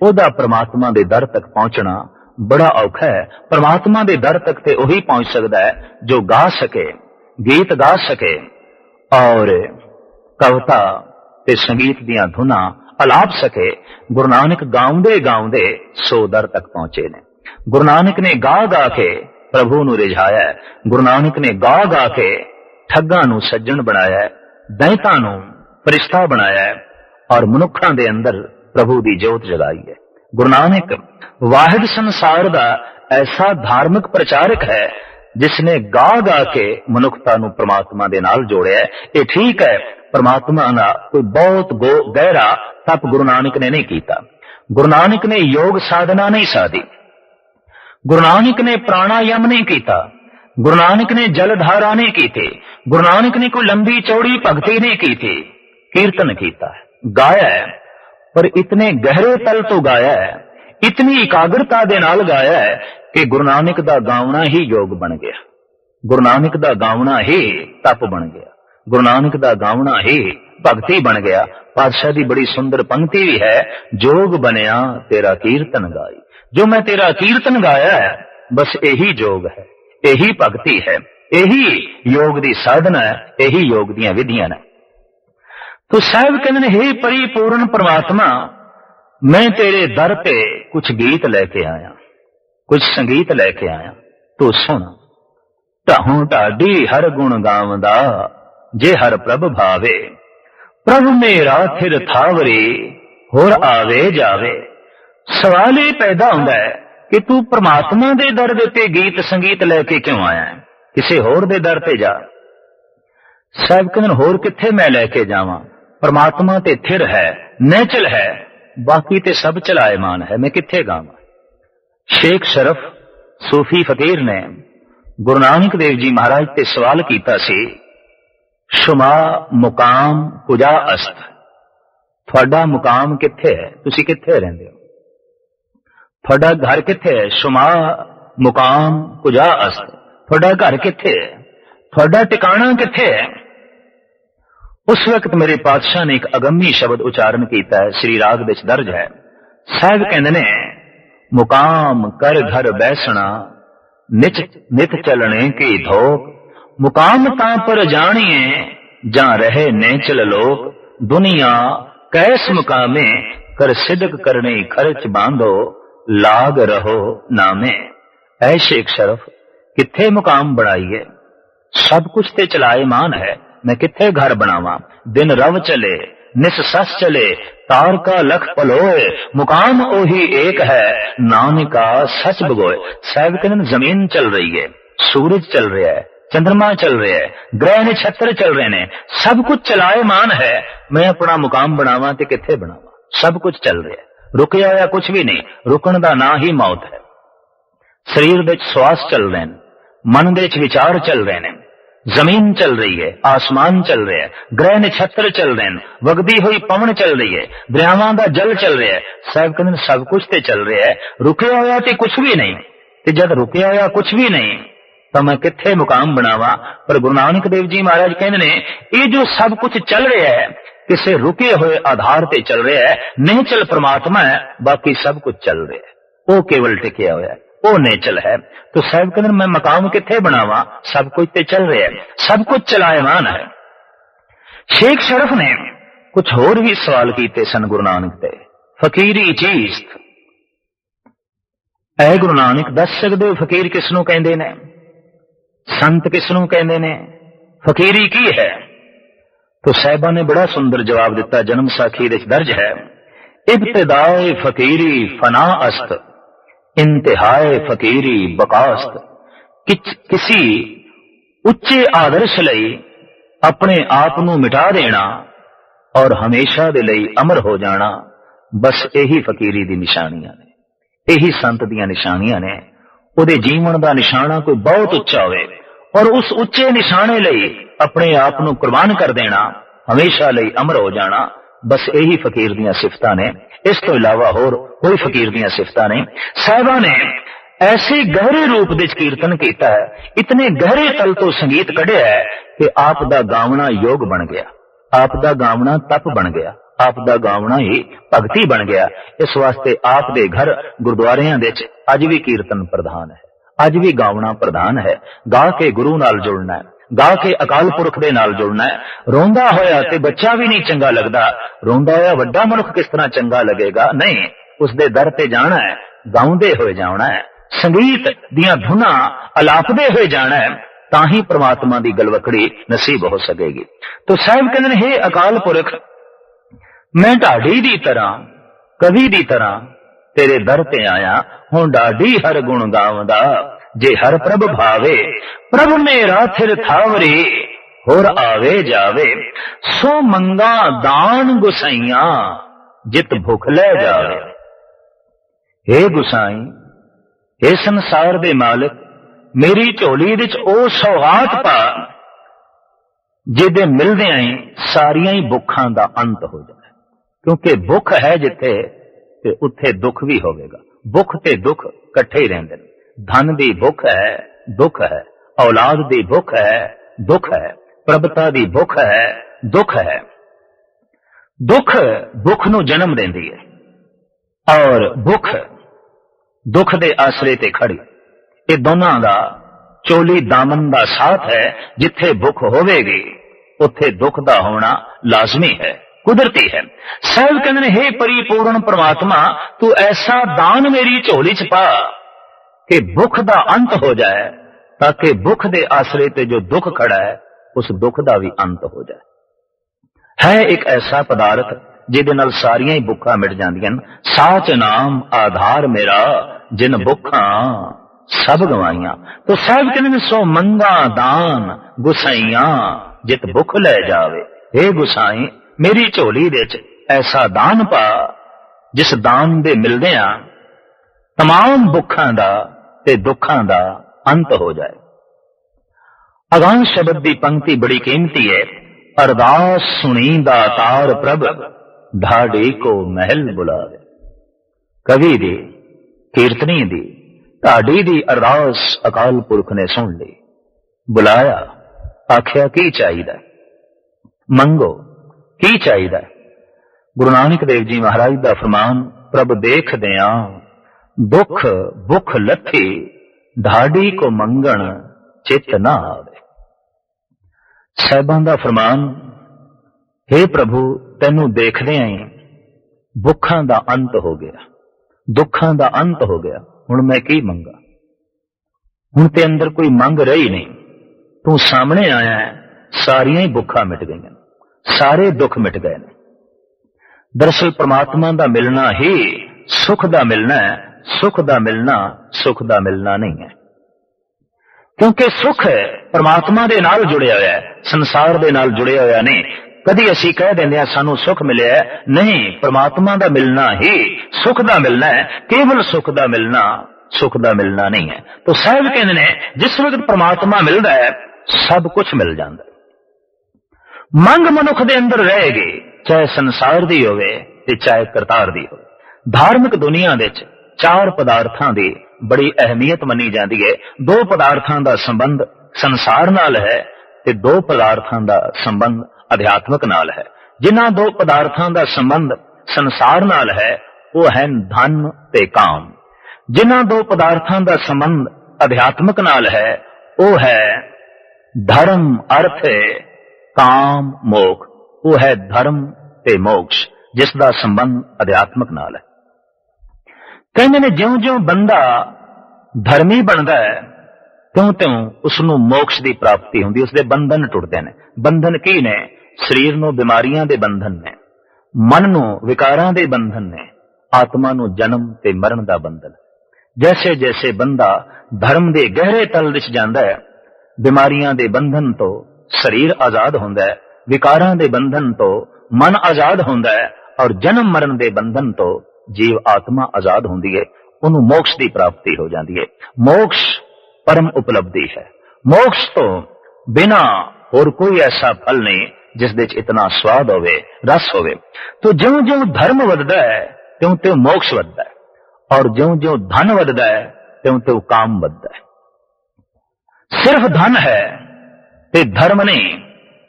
[SPEAKER 1] ਉਹਦਾ ਪ੍ਰਮਾਤਮਾ ਦੇ ਦਰ ਤੱਕ ਪਹੁੰਚਣਾ ਬੜਾ ਔਖਾ ਹੈ। ਪ੍ਰਮਾਤਮਾ ਦੇ ਦਰ ਤੱਕ ਤੇ ਉਹੀ ਪਹੁੰਚ ਸਕਦਾ ਹੈ, ਜੋ ਗਾ ਸਕੇ, ਗੀਤ ਗਾ ਸਕੇ। ਔਰ ਕਵਤਾ ਤੇ ਸੰਗੀਤ ਦੀਆਂ ਧੁਨਾਂ ਅਲਾਪ ਸਕੇ, ਗੁਰੂ ਨਾਨਕ ਗਾਉਂਦੇ ਗਾਉਂਦੇ ਸੋ ਦਰ ਤੱਕ ਪਹੁੰਚੇ ਨੇ। ਗੁਰੂ ਨਾਨਕ ਨੇ ਗਾ ਗਾ ਕੇ ਪ੍ਰਭੂ ਨੂੰ ਰਿਝਾਇਆ ਗੁਰੂ ਨਾਨਕ ਨੇ ਗਾ ਗਾ ਕੇ ਠੱਗਾਂ ਨੂੰ ਸੱਜਣ ਬਣਾਇਆ ਦੈਂਤਾਂ ਨੂੰ ਫਰਿਸ਼ਤਾ ਬਣਾਇਆ ਔਰ ਮਨੁੱਖਾਂ ਦੇ ਅੰਦਰ ਪ੍ਰਭੂ ਦੀ ਜੋਤ ਜਗਾਈ ਹੈ। ਗੁਰੂ ਨਾਨਕ ਵਾਹਿਦ ਸੰਸਾਰ ਦਾ ਐਸਾ ਧਾਰਮਿਕ ਪ੍ਰਚਾਰਕ ਹੈ ਜਿਸ ਨੇ ਗਾ ਗਾ ਕੇ ਮਨੁੱਖਤਾ ਨੂੰ ਪ੍ਰਮਾਤਮਾ ਦੇ ਨਾਲ ਜੋੜਿਆ ਇਹ ਠੀਕ ਹੈ, ਪ੍ਰਮਾਤਮਾ ਦਾ ਕੋਈ ਬਹੁਤ ਗਹਿਰਾ ਤਪ ਗੁਰੂ ਨਾਨਕ ਨੇ ਨਹੀਂ ਕੀਤਾ। ਗੁਰੂ ਨਾਨਕ ਨੇ ਯੋਗ ਸਾਧਨਾ ਨਹੀਂ ਸਾਧੀ। ਗੁਰੂ ਨਾਨਕ ਨੇ ਪ੍ਰਾਣਾਯਮ ਨਹੀਂ ਕੀਤਾ। ਗੁਰੂ ਨਾਨਕ ਨੇ ਜਲ ਧਾਰਾ ਨਹੀਂ ਕੀਤੀ। ਗੁਰੂ ਨਾਨਕ ਨੇ ਕੋਈ ਲੰਬੀ ਚੌੜੀ ਭਗਤੀ ਨਹੀਂ ਕੀਤੀ। ਕੀਰਤਨ ਕੀਤਾ ਗਾਇਆ ਪਰ ਇਤਨੇ ਗਹਿਰੇ ਤਲ ਤੋਂ ਗਾਇਆ ਹੈ, ਇਤਨੀ ਇਕਾਗਰਤਾ ਦੇ ਨਾਲ ਗਾਇਆ ਹੈ ਕਿ ਗੁਰੂ ਨਾਨਕ ਦਾ ਗਾਉਣਾ ਹੀ ਯੋਗ ਬਣ ਗਿਆ। ਗੁਰੂ ਨਾਨਕ ਦਾ ਗਾਉਣਾ ਹੀ ਤਪ ਬਣ ਗਿਆ। ਗੁਰੂ ਨਾਨਕ ਦਾ ਗਾਉਣਾ ਹੀ ਭਗਤੀ ਬਣ ਗਿਆ। ਪਾਤਸ਼ਾਹ ਦੀ ਬੜੀ ਸੁੰਦਰ ਪੰਕਤੀ ਵੀ ਹੈ, ਜੋਗ ਬਣਿਆ ਤੇਰਾ ਕੀਰਤਨ ਗਾਈ। ਜੋ ਮੈਂ ਤੇਰਾ ਕੀਰਤਨ ਗਾਇਆ ਹੈ, ਬਸ ਇਹੀ ਜੋਗ ਹੈ, ਇਹੀ ਭਗਤੀ ਹੈ, ਇਹੀ ਯੋਗ ਦੀ ਸਾਧਨਾ ਹੈ, ਇਹੀ ਯੋਗ ਦੀਆਂ ਵਿਧੀਆਂ ਨੇ। ਤੋ ਸਾਹਿਬ ਕਹਿੰਦੇ ਨੇ हे ਪਰਿਪੂਰਨ ਪ੍ਰਮਾਤਮਾ, ਮੈਂ ਤੇਰੇ ਦਰ ਤੇ ਕੁਝ ਗੀਤ ਲੈ ਕੇ ਆਇਆ। ਕੁਝ ਸੰਗੀਤ ਲੈ ਕੇ ਆਇਆ, ਤੂੰ ਸੁਣ। ਢਾਹੋਂ ਢਾਡੀ ਹਰ ਗੁਣ ਗਾਵਦਾ ਜੇ ਹਰ ਪ੍ਰਭ ਭਾਵੇ। ਪ੍ਰਭ ਮੇਰਾ ਥਿਰ ਥਾਵਰੇ, ਹੋਰ ਆਵੇ ਜਾਵੇ। ਸਵਾਲ ਇਹ ਪੈਦਾ ਹੁੰਦਾ ਹੈ ਕਿ ਤੂੰ ਪ੍ਰਮਾਤਮਾ ਦੇ ਦਰ ਦੇ ਉੱਤੇ ਗੀਤ ਸੰਗੀਤ ਲੈ ਕੇ ਕਿਉਂ ਆਇਆ? ਹੈ ਕਿਸੇ ਹੋਰ ਦੇ ਦਰ ਤੇ ਜਾ। ਸਾਹਿਬ ਕਹਿੰਦੇ ਹੋਰ ਕਿੱਥੇ ਮੈਂ ਲੈ ਕੇ ਜਾਵਾਂ? ਪ੍ਰਮਾਤਮਾ ਤੇ ਥਿਰ ਹੈ, ਨੇਚਲ ਹੈ। ਬਾਕੀ ਤੇ ਸਭ ਚਲਾਏ ਮਾਨ ਹੈ, ਮੈਂ ਕਿੱਥੇ ਗਾਵਾਂ? ਸ਼ੇਖ ਸ਼ਰਫ ਸੂਫੀ ਫਕੀਰ ਨੇ ਗੁਰੂ ਨਾਨਕ ਦੇਵ ਜੀ ਮਹਾਰਾਜ ਤੇ ਸਵਾਲ ਕੀਤਾ ਸੀ, ਸ਼ੁਮਾ ਮੁਕਾਮ ਕੁਜਾ ਅਸਤ? ਤੁਹਾਡਾ ਮੁਕਾਮ ਕਿੱਥੇ ਹੈ? ਤੁਸੀਂ ਕਿੱਥੇ ਰਹਿੰਦੇ ਹੋ? ਤੁਹਾਡਾ ਘਰ ਕਿੱਥੇ ਹੈ? ਸ਼ੁਮਾ ਮੁਕਾਮ ਕੁਜਾ ਅਸਤ? ਤੁਹਾਡਾ ਘਰ ਕਿੱਥੇ ਹੈ? ਤੁਹਾਡਾ ਟਿਕਾਣਾ ਕਿੱਥੇ ਹੈ? ਉਸ ਵਕਤ ਮੇਰੇ ਪਾਤਸ਼ਾਹ ਨੇ ਇੱਕ ਅਗੰਮੀ ਸ਼ਬਦ ਉਚਾਰਨ ਕੀਤਾ ਹੈ, ਸ੍ਰੀ ਰਾਗ ਵਿੱਚ ਦਰਜ ਹੈ। ਸਾਹਿਬ ਕਹਿੰਦੇ ਨੇ ਮੁਕਾਮ ਕਰ ਘਰ ਬੈਸਣਾ ਨਿਤ ਨਿਤ ਚਲਣੇ ਕੀ ਧੋਕ ਮੁਕਾਮ ਤਾਂ ਪਰ ਜਾਣੀਏ ਜਾਂ ਰਹੇ ਨੇਚਲ ਲੋਕ, ਦੁਨੀਆ ਕੈਸ ਮੁਕਾਮੇ ਕਰ ਸਿਦਕ ਕਰਨੇ ਖਰਚ ਬਾਂਧੋ, ਲਾਗ ਰਹੋ ਨਾਮੇ। ਐ ਸ਼ੇਖ ਸ਼ਰਫ, ਕਿੱਥੇ ਮੁਕਾਮ ਬਣਾਈਏ? ਸਭ ਕੁਝ ਤੇ ਚਲਾਏ ਮਾਨ ਹੈ, ਮੈਂ ਕਿੱਥੇ ਘਰ ਬਣਾਵਾਂ? ਦਿਨ ਰਵ ਚਲੇ, ਨਿਸ ਸਸ ਚਲੇ ਤਾਰ ਕਾ ਲਖ ਪਲੋਏ ਮੁਕਾਮ ਉਹੀ ਏਕ ਹੈ, ਨਾਨਕਾ ਸਚ ਬਗੋਏ। ਸਾਹਿਬ ਕਹਿੰਦੇ ਜ਼ਮੀਨ ਚਲ ਰਹੀ ਹੈ ਸੂਰਜ ਚੱਲ ਰਿਹਾ ਹੈ ਚੰ드ਰਮਾ ਚੱਲ ਰਿਹਾ ਹੈ, ਗ੍ਰਹਿ ਨਛੱਤਰ ਚੱਲ ਰਹੇ ਨੇ, ਸਭ ਕੁਝ ਚਲਾਇਮਾਨ ਹੈ, ਮੈਂ ਆਪਣਾ ਮੁਕਾਮ ਬਣਾਵਾਂ ਤੇ ਕਿੱਥੇ ਬਣਾਵਾਂ? ਸਭ ਕੁਝ ਚੱਲ ਰਿਹਾ ਰੁਕਿਆ ਹੋਇਆ ਕੁਝ ਵੀ ਨਹੀਂ, ਰੁਕਣ ਦਾ ਨਾਂ ਹੀ ਮੌਤ ਹੈ। ਸਰੀਰ ਵਿੱਚ ਸਵਾਸ ਚੱਲ ਰਹੇ ਨੇ, ਮਨ ਦੇ ਵਿੱਚ ਵਿਚਾਰ ਚੱਲ ਰਹੇ ਨੇ ਜ਼ਮੀਨ ਚੱਲ ਰਹੀ ਹੈ, ਆਸਮਾਨ ਚੱਲ ਰਿਹਾ ਹੈ, ਗ੍ਰਹਿ ਨਛੱਤਰ ਚੱਲ ਰਹੇ ਨੇ ਵਗਦੀ ਹੋਈ ਪਵਨ ਚੱਲ ਰਹੀ ਹੈ, ਦਰਿਆਵਾਂ ਦਾ ਜਲ ਚੱਲ ਰਿਹਾ ਹੈ, ਸਾਹਿਬ ਕਹਿੰਦੇ ਨੇ ਸਭ ਕੁਝ ਤੇ ਚੱਲ ਰਿਹਾ ਹੈ, ਰੁਕਿਆ ਹੋਇਆ ਤੇ ਕੁਝ ਵੀ ਨਹੀਂ, ਤੇ ਜਦ ਰੁਕਿਆ ਹੋਇਆ ਕੁਝ ਵੀ ਨਹੀਂ, ਤਾਂ ਮੈਂ ਕਿੱਥੇ ਮੁਕਾਮ ਬਣਾਵਾਂ? ਪਰ ਗੁਰੂ ਨਾਨਕ ਦੇਵ ਜੀ ਮਹਾਰਾਜ ਕਹਿੰਦੇ ਨੇ, ਇਹ ਜੋ ਸਭ ਕੁਝ ਚੱਲ ਰਿਹਾ ਹੈ, ਕਿਸੇ ਰੁਕੇ ਹੋਏ ਆਧਾਰ ਤੇ ਚੱਲ ਰਿਹਾ ਹੈ, ਨਹੀਂ ਚੱਲ ਪ੍ਰਮਾਤਮਾ ਹੈ, ਬਾਕੀ ਸਭ ਕੁਝ ਚੱਲ ਰਿਹਾ ਹੈ, ਉਹ ਕੇਵਲ ਟਿਕਿਆ ਹੋਇਆ ਹੈ। ਉਹ ਨੇਚਲ ਹੈ तो ਸਾਹਿਬ ਕਹਿੰਦੇ ਨੇ ਮੈਂ ਮਕਾਮ ਕਿੱਥੇ ਬਣਾਵਾਂ ਸਭ ਕੁਝ ਤੇ ਚੱਲ ਰਿਹਾ ਹੈ ਸਭ ਕੁਝ ਚਲਾਇਮਾਨ ਹੈ ਸ਼ੇਖ ਸ਼ਰਫ ਨੇ ਕੁਝ ਹੋਰ ਵੀ ਸਵਾਲ ਕੀਤੇ ਸਨ ਗੁਰੂ ਨਾਨਕ ਤੇ ਫਕੀਰੀ ਚੀਜ਼ ਐ ਗੁਰੂ ਨਾਨਕ ਦੱਸ ਸਕਦੇ ਹੋ ਫਕੀਰ ਕਿਸ ਨੂੰ ਕਹਿੰਦੇ ਨੇ ਸੰਤ ਕਿਸ ਨੂੰ ਕਹਿੰਦੇ ਨੇ ਫਕੀਰੀ ਕੀ ਹੈ ਤੋ ਸਾਹਿਬਾਂ ਨੇ ਬੜਾ ਸੁੰਦਰ ਜਵਾਬ ਦਿੱਤਾ ਜਨਮ ਸਾਖੀ ਦੇ ਵਿੱਚ ਦਰਜ ਇੰਤਹਾਏ ਫਕੀਰੀ ਬਕਾਸਤ। ਕਿਸੇ ਉੱਚੇ ਆਦਰਸ਼ ਲਈ ਆਪਣੇ ਆਪ ਨੂੰ ਮਿਟਾ ਦੇਣਾ ਔਰ ਹਮੇਸ਼ਾ ਦੇ ਲਈ ਅਮਰ ਹੋ ਜਾਣਾ, ਬਸ ਇਹੀ ਫਕੀਰੀ ਦੀ ਨਿਸ਼ਾਨੀਆਂ ਨੇ। ਇਹੀ ਸੰਤ ਦੀਆਂ ਨਿਸ਼ਾਨੀਆਂ ਨੇ। ਉਹਦੇ ਜੀਵਨ ਦਾ ਨਿਸ਼ਾਨਾ ਕੋਈ ਬਹੁਤ ਉੱਚਾ ਹੋਵੇ ਔਰ ਉਸ ਉੱਚੇ ਨਿਸ਼ਾਨੇ ਲਈ ਆਪਣੇ ਆਪ ਨੂੰ ਕੁਰਬਾਨ ਕਰ ਦੇਣਾ, ਹਮੇਸ਼ਾ ਲਈ ਅਮਰ ਹੋ ਜਾਣਾ ਬਸ ਇਹੀ ਫਕੀਰ ਦੀਆਂ ਸਿਫਤਾਂ ਨੇ। ਇਸ ਤੋਂ ਇਲਾਵਾ ਹੋਰ ਕੋਈ ਫਕੀਰ ਦੀਆਂ ਸਿਫਤਾਂ ਨਹੀਂ। ਸਾਹਿਬਾਂ ਨੇ ਐਸੇ ਗਹਿਰੇ ਰੂਪ ਵਿੱਚ ਕੀਰਤਨ ਕੀਤਾ ਹੈ। ਇਤਨੇ ਗਹਿਰੇ ਤਲ ਤੋਂ ਸੰਗੀਤ ਕੱਢਿਆ ਹੈ ਕਿ ਆਪ ਦਾ ਗਾਵਣਾ ਯੋਗ ਬਣ ਗਿਆ। ਆਪ ਦਾ ਗਾਵਣਾ ਤਪ ਬਣ ਗਿਆ। ਆਪ ਦਾ ਗਾਵਣਾ ਹੀ ਭਗਤੀ ਬਣ ਗਿਆ। ਇਸ ਵਾਸਤੇ ਆਪ ਦੇ ਘਰ ਗੁਰਦੁਆਰਿਆਂ ਵਿੱਚ ਅੱਜ ਵੀ ਕੀਰਤਨ ਪ੍ਰਧਾਨ ਹੈ। ਅੱਜ ਵੀ ਗਾਉਣਾ ਪ੍ਰਧਾਨ ਹੈ। ਗਾ ਕੇ ਗੁਰੂ ਨਾਲ ਜੁੜਨਾ ਹੈ। ਗਾ ਕੇ ਅਕਾਲ ਪੁਰਖ ਦੇ ਨਾਲ ਜੁੜਨਾ ਹੈ। ਰੋਂਦਾ ਹੋਇਆ ਤੇ ਬੱਚਾ ਵੀ ਨਹੀਂ ਚੰਗਾ ਲੱਗਦਾ। ਰੋਂਦਾ ਹੋਇਆ ਵੱਡਾ ਮਨੁੱਖ ਕਿਸ ਤਰ੍ਹਾਂ ਚੰਗਾ ਲੱਗੇਗਾ? ਨਹੀਂ, ਉਸ ਦੇ ਦਰ ਤੇ ਜਾਣਾ ਹੈ। ਗਾਉਂਦੇ ਹੋਏ ਜਾਣਾ ਹੈ। ਸੰਗੀਤ ਦੀਆਂ ਧੁਨਾਂ ਅਲਾਪਦੇ ਹੋਏ ਜਾਣਾ ਹੈ। ਤਾਂ ਹੀ ਪ੍ਰਮਾਤਮਾ ਦੀ ਗਲਵਕੜੀ ਨਸੀਬ ਹੋ ਸਕੇਗੀ। ਤੋ ਸਾਹਿਬ ਕਹਿੰਦੇ ਨੇ हे ਅਕਾਲ ਪੁਰਖ, ਮੈਂ ਢਾਡੀ ਦੀ ਤਰ੍ਹਾਂ, ਕਵੀ ਦੀ ਤਰ੍ਹਾਂ ਤੇਰੇ ਦਰ ਤੇ ਆਇਆ। ਹੁਣ ਢਾਡੀ ਹਰ ਗੁਣ ਗਾਵਦਾ ਜੇ ਹਰ ਪ੍ਰਭ ਭਾਵੇ, ਪ੍ਰਭ ਮੇਰਾ ਥਿਰ ਥਾਵਰੇ, ਹੋਰ ਆਵੇ ਜਾਵੇ। ਸੋ ਮੰਗਾ ਦਾਨ ਗੁਸਾਈਆਂ, ਜਿਤ ਭੁਖ ਲੈ ਜਾਵੇ। ਏ ਗੁਸਾਈ ਏ ਸੰਸਾਰ ਦੇ ਮਾਲਕ, ਮੇਰੀ ਝੋਲੀ ਵਿੱਚ ਉਹ ਸੌਗਾਤ ਪਾ, ਜਿਹਦੇ ਮਿਲਦਿਆਂ ਹੀ ਸਾਰੀਆਂ ਹੀ ਭੁੱਖਾਂ ਦਾ ਅੰਤ ਹੋ ਜਾਏ ਕਿਉਂਕਿ ਭੁੱਖ ਹੈ ਜਿੱਥੇ ਤੇ ਉੱਥੇ ਦੁੱਖ ਵੀ ਹੋਵੇਗਾ। ਭੁੱਖ ਤੇ ਦੁੱਖ ਇਕੱਠੇ ਹੀ ਰਹਿੰਦੇ ਨੇ। ਧਨ ਦੀ ਭੁੱਖ ਹੈ, ਦੁੱਖ ਹੈ। ਔਲਾਦ ਦੀ ਭੁੱਖ ਹੈ, ਦੁੱਖ ਹੈ। ਪ੍ਰਭਤਾ ਦੀ ਭੁੱਖ ਹੈ, ਦੁੱਖ ਹੈ। ਦੁੱਖ ਭੁੱਖ ਨੂੰ ਜਨਮ ਦਿੰਦੀ ਹੈ। ਔਰ ਭੁੱਖ ਦੁੱਖ ਦੇ ਆਸਰੇ ਤੇ ਖੜੀ ਇਹ ਦੋਨਾਂ ਦਾ ਚੋਲੀ ਦਾਮਨ ਦਾ ਸਾਥ ਹੈ। ਜਿੱਥੇ ਭੁੱਖ ਹੋਵੇਗੀ, ਉੱਥੇ ਦੁੱਖ ਦਾ ਹੋਣਾ ਲਾਜ਼ਮੀ ਹੈ। ਕੁਦਰਤੀ ਹੈ ਸਾਹਿਬ ਕਹਿੰਦੇ ਨੇ हे ਪਰਿਪੂਰਨ ਪ੍ਰਮਾਤਮਾ, ਤੂੰ ਐਸਾ ਦਾਨ ਮੇਰੀ ਝੋਲੀ ਚ ਪਾ ਕਿ ਭੁੱਖ ਦਾ ਅੰਤ ਹੋ ਜਾਏ, ਤਾਂ ਕਿ ਭੁੱਖ ਦੇ ਆਸਰੇ ਤੇ ਜੋ ਦੁੱਖ ਖੜਾ ਹੈ, ਉਸ ਦੁੱਖ ਦਾ ਵੀ ਅੰਤ ਹੋ ਜਾਏ। ਹੈ ਇੱਕ ਐਸਾ ਪਦਾਰਥ, ਜਿਹਦੇ ਨਾਲ ਸਾਰੀਆਂ ਹੀ ਭੁੱਖਾਂ ਮਿਟ ਜਾਂਦੀਆਂ ਨੇ ਸਾਚ ਨਾਮ ਆਧਾਰ ਮੇਰਾ, ਜਿਨ ਭੁੱਖਾਂ ਸਭ ਗਵਾਈਆਂ ਤੋ ਸਾਹਿਬ ਕਹਿੰਦੇ ਨੇ, ਸੋ ਮੰਗਾ ਦਾਨ ਗੁਸਾਈਆਂ, ਜਿਤ ਭੁੱਖ ਲੈ ਜਾਵੇ। ਏ ਗੁਸਾਈ ਮੇਰੀ ਝੋਲੀ ਵਿੱਚ ਐਸਾ ਦਾਨ ਪਾ ਜਿਸ ਦਾਨ ਦੇ ਮਿਲਦਿਆਂ तमाम ਭੁੱਖਾਂ ਦਾ ਤੇ ਦੁੱਖਾਂ ਦਾ ਅੰਤ ਹੋ ਜਾਏ ਅਗਾਂ ਸ਼ਬਦ ਦੀ ਪੰਕਤੀ ਬੜੀ ਕੀਮਤੀ ਹੈ ਅਰਦਾਸ ਸੁਣੀ ਦਾਤਾਰ ਪ੍ਰਭ ਢਾੜੇ ਕੋ ਮਹਿਲ ਬੁਲਾਵੇ ਕਵੀ ਦੀ ਕੀਰਤਨੀ ਦੀ ਢਾਡੀ ਦੀ ਅਰਦਾਸ ਅਕਾਲ ਪੁਰਖ ਨੇ ਸੁਣ ਲਈ ਬੁਲਾਇਆ ਆਖਿਆ ਕੀ ਚਾਹੀਦਾ ਮੰਗੋ ਕੀ ਚਾਹੀਦਾ ਗੁਰੂ ਨਾਨਕ ਦੇਵ ਜੀ ਮਹਾਰਾਜ ਦਾ ਫਰਮਾਨ, ਪ੍ਰਭ ਦੇਖਦਿਆਂ ਦੁੱਖ ਭੁੱਖ ਲੱਥੀ ਢਾਡੀ ਕੋ ਮੰਗਣ ਚਿਤ ਨਾ ਆਵੇ। ਸਾਹਿਬਾਂ ਦਾ ਫਰਮਾਨ हे ਪ੍ਰਭੂ, ਤੈਨੂੰ ਦੇਖਦਿਆਂ ਹੀ ਭੁੱਖਾਂ ਦਾ ਅੰਤ ਹੋ ਗਿਆ, ਦੁੱਖਾਂ ਦਾ ਅੰਤ ਹੋ ਗਿਆ, ਹੁਣ ਮੈਂ ਕੀ ਮੰਗਾ? ਹੁਣ ਤੇ ਅੰਦਰ ਕੋਈ ਮੰਗ ਰਹੀ ਨਹੀਂ, ਤੂੰ ਸਾਹਮਣੇ ਆਇਆ ਹੈ, ਸਾਰੀਆਂ ਹੀ ਭੁੱਖਾਂ ਮਿਟ ਗਈਆਂ। ਸਾਰੇ ਦੁੱਖ ਮਿਟ ਗਏ ਨੇ। ਦਰਅਸਲ ਪ੍ਰਮਾਤਮਾ ਦਾ ਮਿਲਣਾ ਹੀ ਸੁਖ ਦਾ ਮਿਲਣਾ ਹੈ, ਸੁਖ ਦਾ ਮਿਲਣਾ, ਸੁਖ ਦਾ ਮਿਲਣਾ ਨਹੀਂ ਹੈ। ਕਿਉਂਕਿ ਸੁਖ ਪਰਮਾਤਮਾ ਦੇ ਨਾਲ ਜੁੜਿਆ ਹੋਇਆ ਹੈ, ਸੰਸਾਰ ਦੇ ਨਾਲ ਜੁੜਿਆ ਹੋਇਆ ਨਹੀਂ। ਕਦੀ ਅਸੀਂ ਕਹਿ ਦਿੰਦੇ ਆ ਸਾਨੂੰ ਸੁਖ ਮਿਲਿਆ ਨਹੀਂ, ਪਰਮਾਤਮਾ ਦਾ ਮਿਲਣਾ ਹੀ ਸੁਖ ਦਾ ਮਿਲਣਾ ਹੈ, ਕੇਵਲ ਸੁਖ ਦਾ ਮਿਲਣਾ, ਸੁਖ ਦਾ ਮਿਲਣਾ ਨਹੀਂ ਹੈ। ਤਾਂ ਸਾਹਿਬ ਕਹਿੰਦੇ ਨੇ, ਜਿਸ ਵਕਤ ਪਰਮਾਤਮਾ ਮਿਲਦਾ ਹੈ, ਸਭ ਕੁਝ ਮਿਲ ਜਾਂਦਾ ਹੈ। ਮੰਗ ਮਨੁੱਖ ਦੇ ਅੰਦਰ ਰਹੇਗੀ ਚਾਹੇ ਸੰਸਾਰ ਦੀ ਹੋਵੇ ਤੇ ਚਾਹੇ ਕਰਤਾਰ ਦੀ ਹੋਵੇ। ਧਾਰਮਿਕ ਦੁਨੀਆ ਵਿੱਚ ਚਾਰ ਪਦਾਰਥਾਂ ਦੀ ਬੜੀ ਅਹਿਮੀਅਤ ਮੰਨੀ ਜਾਂਦੀ ਹੈ। ਦੋ ਪਦਾਰਥਾਂ ਦਾ ਸੰਬੰਧ ਸੰਸਾਰ ਨਾਲ ਹੈ ਤੇ ਦੋ ਪਦਾਰਥਾਂ ਦਾ ਸੰਬੰਧ ਅਧਿਆਤਮਕ ਨਾਲ ਹੈ। ਜਿਨ੍ਹਾਂ ਦੋ ਪਦਾਰਥਾਂ ਦਾ ਸੰਬੰਧ ਸੰਸਾਰ ਨਾਲ ਹੈ, ਉਹ ਹਨ ਧਨ ਤੇ ਕਾਮ। ਜਿਨ੍ਹਾਂ ਦੋ ਪਦਾਰਥਾਂ ਦਾ ਸੰਬੰਧ ਅਧਿਆਤਮਕ ਨਾਲ ਹੈ, ਉਹ ਹੈ ਧਰਮ, ਅਰਥ ਕਾਮ, ਮੋਖ, ਉਹ ਹੈ ਧਰਮ ਤੇ ਮੋਕਸ਼, ਜਿਸ ਦਾ ਸੰਬੰਧ ਅਧਿਆਤਮਕ ਨਾਲ ਹੈ। ਕਹਿੰਦੇ ਨੇ ਜਿਉਂ-ਜਿਉਂ ਬੰਦਾ ਧਰਮੀ ਬਣਦਾ ਹੈ, ਤਿਉਂ-ਤਿਉਂ ਉਸ ਨੂੰ ਮੋਕਸ਼ ਦੀ ਪ੍ਰਾਪਤੀ ਹੁੰਦੀ ਉਸ ਦੇ ਬੰਧਨ ਟੁੱਟਦੇ ਨੇ। ਬੰਧਨ ਕੀ ਨੇ? ਸਰੀਰ ਨੂੰ ਬਿਮਾਰੀਆਂ ਦੇ ਬੰਧਨ ਨੇ, ਮਨ ਨੂੰ ਵਿਕਾਰਾਂ ਦੇ ਬੰਧਨ ਨੇ, ਆਤਮਾ ਨੂੰ ਜਨਮ ਤੇ ਮਰਨ ਦਾ ਬੰਧਨ। ਜੈਸੇ ਜੈਸੇ ਬੰਦਾ ਧਰਮ ਦੇ ਗਹਿਰੇ ਤਲ ਵਿੱਚ ਜਾਂਦਾ ਹੈ, ਬਿਮਾਰੀਆਂ ਦੇ ਬੰਧਨ ਤੋਂ ਸਰੀਰ ਆਜ਼ਾਦ ਹੁੰਦਾ ਹੈ, ਵਿਕਾਰਾਂ ਦੇ ਬੰਧਨ ਤੋਂ ਮਨ ਆਜ਼ਾਦ ਹੁੰਦਾ ਹੈ ਔਰ ਜਨਮ ਮਰਨ ਦੇ ਬੰਧਨ ਤੋਂ ਜੀਵ ਆਤਮਾ ਆਜ਼ਾਦ ਹੁੰਦੀ ਹੈ, ਉਹਨੂੰ ਮੋਕਸ਼ ਦੀ ਪ੍ਰਾਪਤੀ ਹੋ ਜਾਂਦੀ ਹੈ। ਮੋਕਸ਼ ਪਰਮ ਉਪਲਬਧੀ ਹੈ। ਮੋਕਸ਼ ਤੋਂ ਬਿਨਾ ਹੋਰ ਕੋਈ ਐਸਾ ਫਲ ਨਹੀਂ ਜਿਸ ਦੇ ਵਿੱਚ ਇਤਨਾ ਸਵਾਦ ਹੋਵੇ, ਰਸ ਹੋਵੇ। ਤੋ ਜਿਉਂ-ਜਿਉਂ ਧਰਮ ਵੱਧਦਾ ਹੈ, ਤਿਉਂ-ਤਿਉਂ ਮੋਕਸ਼ ਵੱਧਦਾ ਹੈ। ਔਰ ਜਿਉਂ-ਜਿਉਂ ਧਨ ਵੱਧਦਾ ਹੈ, ਤਿਉਂ-ਤਿਉਂ ਕਾਮ ਵੱਧਦਾ ਹੈ। ਸਿਰਫ ਧਨ ਹੈ ਤੇ ਧਰਮ ਨਹੀਂ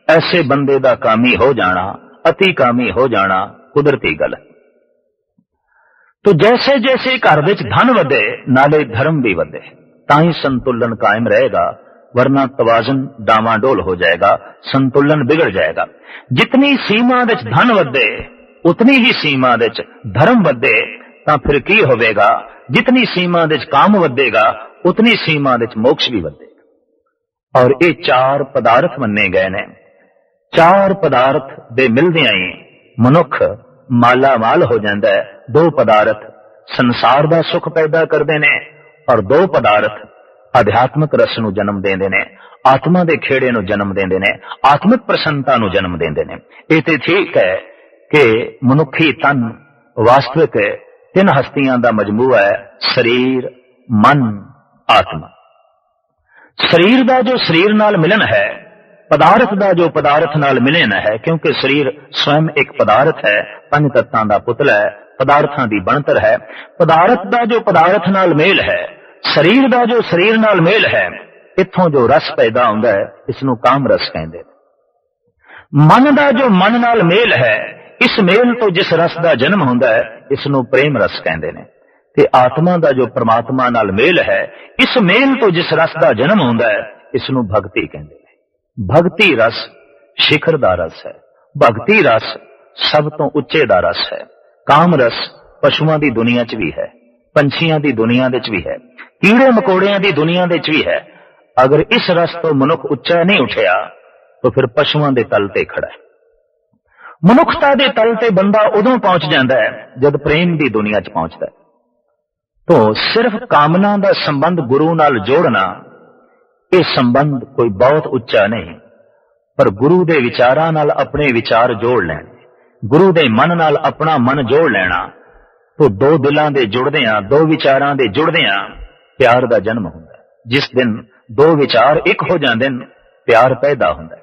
[SPEAKER 1] ਐਸੇ ਬੰਦੇ ਦਾ ਕਾਮੀ ਹੋ ਜਾਣਾ, ਅਤੀ ਕਾਮੀ ਹੋ ਜਾਣਾ ਕੁਦਰਤੀ ਗੱਲ। ਹੈ ਤੋ ਜੈਸੇ ਜੈਸੇ ਘਰ ਵਿੱਚ ਧਨ ਵਧੇ, ਨਾਲੇ ਧਰਮ ਵੀ ਵਧੇ ਤਾਂ ਹੀ ਸੰਤੁਲਨ ਕਾਇਮ ਰਹੇਗਾ, ਵਰਨਾ ਤਵਾਜ਼ਨ ਡਾਵਾਂਡੋਲ ਹੋ ਜਾਏਗਾ, ਸੰਤੁਲਨ ਵਿਗੜ ਜਾਏਗਾ। ਜਿਤਨੀ ਸੀਮਾ ਵਿੱਚ ਧਨ ਵਧੇ, ਉਤਨੀ ਹੀ ਸੀਮਾ ਵਿੱਚ ਧਰਮ ਵਧੇ, ਤਾਂ ਫਿਰ ਕੀ ਹੋਵੇਗਾ? ਜਿਤਨੀ ਸੀਮਾ ਵਿੱਚ ਕਾਮ ਵਧੇਗਾ, ਉਤਨੀ ਸੀਮਾ ਵਿੱਚ ਮੋਕਸ਼ ਵੀ ਵਧੇ। ਔਰ ਇਹ ਚਾਰ ਪਦਾਰਥ ਮੰਨੇ ਗਏ ਨੇ। ਚਾਰ ਪਦਾਰਥ ਦੇ ਮਿਲਦਿਆਂ ਹੀ ਮਨੁੱਖ ਮਾਲਾ ਮਾਲ ਹੋ ਜਾਂਦਾ ਹੈ। ਦੋ ਪਦਾਰਥ ਸੰਸਾਰ ਦਾ ਸੁਖ ਪੈਦਾ ਕਰਦੇ ਨੇ ਔਰ ਦੋ ਪਦਾਰਥ ਅਧਿਆਤਮਕ ਰਸ ਨੂੰ ਜਨਮ ਦਿੰਦੇ ਨੇ। ਆਤਮਾ ਦੇ ਖੇੜੇ ਨੂੰ ਜਨਮ ਦਿੰਦੇ ਨੇ। ਆਤਮਿਕ ਪ੍ਰਸੰਨਤਾ ਨੂੰ ਜਨਮ ਦਿੰਦੇ ਨੇ। ਇਹ ਤੇ ਠੀਕ ਹੈ ਕਿ ਮਨੁੱਖੀ ਤਨ ਵਾਸਤਵਿਕ ਤਿੰਨ ਹਸਤੀਆਂ ਦਾ ਮਜਮੂਆ ਹੈ। ਸਰੀਰ, ਮਨ, ਆਤਮਾ। ਸਰੀਰ ਦਾ ਜੋ ਸਰੀਰ ਨਾਲ ਮਿਲਨ ਹੈ, ਪਦਾਰਥ ਦਾ ਜੋ ਪਦਾਰਥ ਨਾਲ ਮਿਲਨ ਹੈ, ਕਿਉਂਕਿ ਸਰੀਰ ਸਵੈਮ ਇੱਕ ਪਦਾਰਥ ਹੈ, ਪੰਜ ਤੱਤਾਂ ਦਾ ਪੁਤਲਾ ਹੈ, ਪਦਾਰਥਾਂ ਦੀ ਬਣਤਰ ਹੈ, ਪਦਾਰਥ ਦਾ ਜੋ ਪਦਾਰਥ ਨਾਲ ਮੇਲ ਹੈ, ਸਰੀਰ ਦਾ ਜੋ ਸਰੀਰ ਨਾਲ ਮੇਲ ਹੈ, ਇੱਥੋਂ ਜੋ ਰਸ ਪੈਦਾ ਹੁੰਦਾ ਹੈ ਇਸ ਨੂੰ ਕਾਮ ਰਸ ਕਹਿੰਦੇ ਨੇ। ਮਨ ਦਾ ਜੋ ਮਨ ਨਾਲ ਮੇਲ ਹੈ, ਇਸ ਮੇਲ ਤੋਂ ਜਿਸ ਰਸ ਦਾ ਜਨਮ ਹੁੰਦਾ ਹੈ ਇਸ ਨੂੰ ਪ੍ਰੇਮ ਰਸ ਕਹਿੰਦੇ ਨੇ। ਤੇ ਆਤਮਾ ਦਾ ਜੋ ਪ੍ਰਮਾਤਮਾ ਨਾਲ ਮੇਲ ਹੈ, ਇਸ ਮੇਲ ਤੋਂ ਜਿਸ ਰਸ ਦਾ ਜਨਮ ਹੁੰਦਾ ਹੈ, ਇਸ ਨੂੰ ਭਗਤੀ ਕਹਿੰਦੇ ਨੇ। ਭਗਤੀ ਰਸ ਸ਼ਿਖਰ ਦਾ ਰਸ ਹੈ। ਭਗਤੀ ਰਸ ਸਭ ਤੋਂ ਉੱਚੇ ਦਾ ਰਸ ਹੈ। ਕਾਮ ਰਸ ਪਸ਼ੂਆਂ ਦੀ ਦੁਨੀਆ 'ਚ ਵੀ ਹੈ, ਪੰਛੀਆਂ ਦੀ ਦੁਨੀਆ ਵਿੱਚ ਵੀ ਹੈ, ਕੀੜੇ ਮਕੌੜਿਆਂ ਦੀ ਦੁਨੀਆ ਵਿੱਚ ਵੀ ਹੈ। ਅਗਰ ਇਸ ਰਸ ਤੋਂ ਮਨੁੱਖ ਉੱਚਾ ਨਹੀਂ ਉਠਿਆ, ਤਾਂ ਫਿਰ ਪਸ਼ੂਆਂ ਦੇ ਤਲ ਤੇ ਖੜਾ ਹੈ। ਮਨੁੱਖਤਾ ਦੇ ਤਲ ਤੇ ਬੰਦਾ ਉਦੋਂ ਪਹੁੰਚ ਜਾਂਦਾ ਹੈ, ਜਦ ਪ੍ਰੇਮ ਦੀ ਦੁਨੀਆ 'ਚ ਪਹੁੰਚਦਾ ਹੈ। ਤੋਂ ਸਿਰਫ ਕਾਮਨਾ ਦਾ ਸੰਬੰਧ ਗੁਰੂ ਨਾਲ ਜੋੜਨਾ, ਇਹ ਸੰਬੰਧ ਕੋਈ ਬਹੁਤ ਉੱਚਾ ਨਹੀਂ, ਪਰ ਗੁਰੂ ਦੇ ਵਿਚਾਰਾਂ ਨਾਲ ਆਪਣੇ ਵਿਚਾਰ ਜੋੜ ਲੈਣ, ਗੁਰੂ ਦੇ ਮਨ ਨਾਲ ਆਪਣਾ ਮਨ ਜੋੜ ਲੈਣਾ, ਤੋਂ ਦੋ ਦਿਲਾਂ ਦੇ ਜੁੜਦਿਆਂ, ਦੋ ਵਿਚਾਰਾਂ ਦੇ ਜੁੜਦਿਆਂ ਪਿਆਰ ਦਾ ਜਨਮ ਹੁੰਦਾ ਜਿਸ ਦਿਨ ਦੋ ਵਿਚਾਰ ਇੱਕ ਹੋ ਜਾਂਦੇ ਨੇ, ਪਿਆਰ ਪੈਦਾ ਹੁੰਦਾ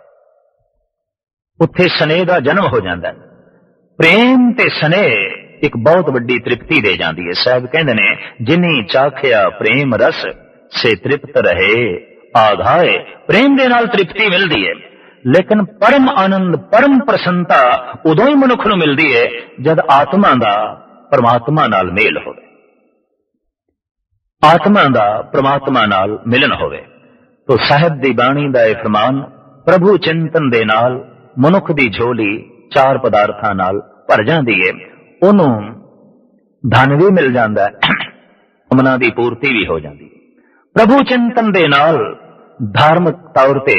[SPEAKER 1] ਉੱਥੇ ਸਨੇਹ ਦਾ ਜਨਮ ਹੋ ਜਾਂਦਾ ਹੈ। ਪ੍ਰੇਮ ਤੇ ਸਨੇਹ ਇੱਕ ਬਹੁਤ ਵੱਡੀ ਤ੍ਰਿਪਤੀ ਦੇ ਜਾਂਦੀ ਹੈ। ਸਾਹਿਬ ਕਹਿੰਦੇ ਨੇ, ਜਿਨੀ ਚਾਖਿਆ ਪ੍ਰੇਮ ਰਸ, ਸੇ ਤ੍ਰਿਪਤ ਰਹੇ, ਆਘਾਏ। ਪ੍ਰੇਮ ਦੇ ਨਾਲ ਤ੍ਰਿਪਤੀ ਮਿਲਦੀ ਹੈ। ਲੇਕਿਨ ਪਰਮ ਆਨੰਦ, ਪਰਮ ਪ੍ਰਸੰਨਤਾ ਉਦੋਂ ਹੀ ਮਨੁੱਖ ਨੂੰ ਮਿਲਦੀ ਹੈ, ਜਦ ਆਤਮਾ ਦਾ ਪਰਮਾਤਮਾ ਨਾਲ ਮੇਲ ਹੋਵੇ। ਆਤਮਾ ਦਾ ਪ੍ਰਮਾਤਮਾ ਨਾਲ ਮਿਲਨ ਹੋਵੇ। ਤੋ ਸਾਹਿਬ ਦੀ ਬਾਣੀ ਦਾ ਇਹ ਫਰਮਾਨ, ਪ੍ਰਭੂ ਚਿੰਤਨ ਦੇ ਨਾਲ ਮਨੁੱਖ ਦੀ ਝੋਲੀ ਚਾਰ ਪਦਾਰਥਾਂ ਨਾਲ ਭਰ ਜਾਂਦੀ ਹੈ। ਉਹਨੂੰ ਧਨ ਵੀ ਮਿਲ ਜਾਂਦਾ ਹੈ ਅਮਨਾ ਦੀ ਪੂਰਤੀ ਵੀ ਹੋ ਜਾਂਦੀ ਪ੍ਰਭੂ ਚਿੰਤਨ ਦੇ ਨਾਲ ਧਾਰਮਿਕ ਤੌਰ ਤੇ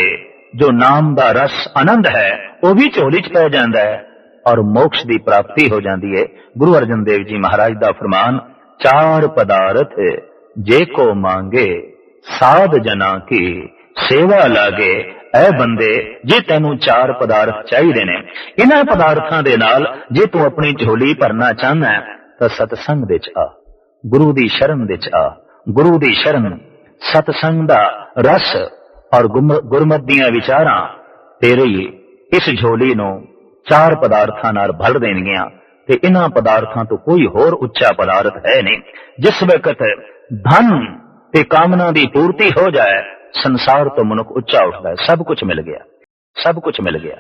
[SPEAKER 1] ਜੋ ਨਾਮ ਦਾ ਰਸ ਆਨੰਦ ਹੈ, ਉਹ ਵੀ ਝੋਲੀ 'ਚ ਪੈ ਜਾਂਦਾ ਹੈ ਔਰ ਮੋਕਸ਼ ਦੀ ਪ੍ਰਾਪਤੀ ਹੋ ਜਾਂਦੀ ਹੈ। ਗੁਰੂ ਅਰਜਨ ਦੇਵ ਜੀ ਮਹਾਰਾਜ ਦਾ ਫਰਮਾਨ, ਚਾਰ ਪਦਾਰਥ ਜੇ ਕੋ ਮੰਗੇ, ਸਾਧ ਜਨਾ ਕੀ ਸੇਵਾ ਲਾਗੇ ਐ ਬੰਦੇ, ਜੇ ਤੈਨੂੰ ਚਾਰ ਪਦਾਰਥ ਚਾਹੀਦੇ ਨੇ, ਇਹਨਾਂ ਪਦਾਰਥਾਂ ਦੇ ਨਾਲ ਜੇ ਤੂੰ ਆਪਣੀ ਝੋਲੀ ਭਰਨਾ ਚਾਹੁੰਦਾ ਤਾਂ ਸਤਸੰਗ ਵਿੱਚ ਆ, ਗੁਰੂ ਦੀ ਸ਼ਰਨ ਵਿੱਚ ਆ, ਗੁਰੂ ਦੀ ਸ਼ਰਨ, ਸਤਸੰਗ ਦਾ ਰਸ ਔਰ ਗੁਰਮਤਿ ਦੀਆਂ ਵਿਚਾਰਾਂ, ਤੇਰੀ ਇਸ ਝੋਲੀ ਨੂੰ ਚਾਰ ਪਦਾਰਥਾਂ ਨਾਲ ਭਰ ਦੇਣਗੀਆਂ, ਤੇ ਇਹਨਾਂ ਪਦਾਰਥਾਂ ਤੋਂ ਕੋਈ ਹੋਰ ਉੱਚਾ ਪਦਾਰਥ ਹੈ ਨਹੀਂ, ਜਿਸ ਵਕਤ ਧਨ ਤੇ ਕਾਮਨਾ ਦੀ ਪੂਰਤੀ ਹੋ ਜਾਏ ਸੰਸਾਰ ਤੋਂ ਮਨੁੱਖ ਉੱਚਾ ਉੱਠਦਾ ਹੈ ਸਭ ਕੁਝ ਮਿਲ ਗਿਆ ਸਭ ਕੁਝ ਮਿਲ ਗਿਆ।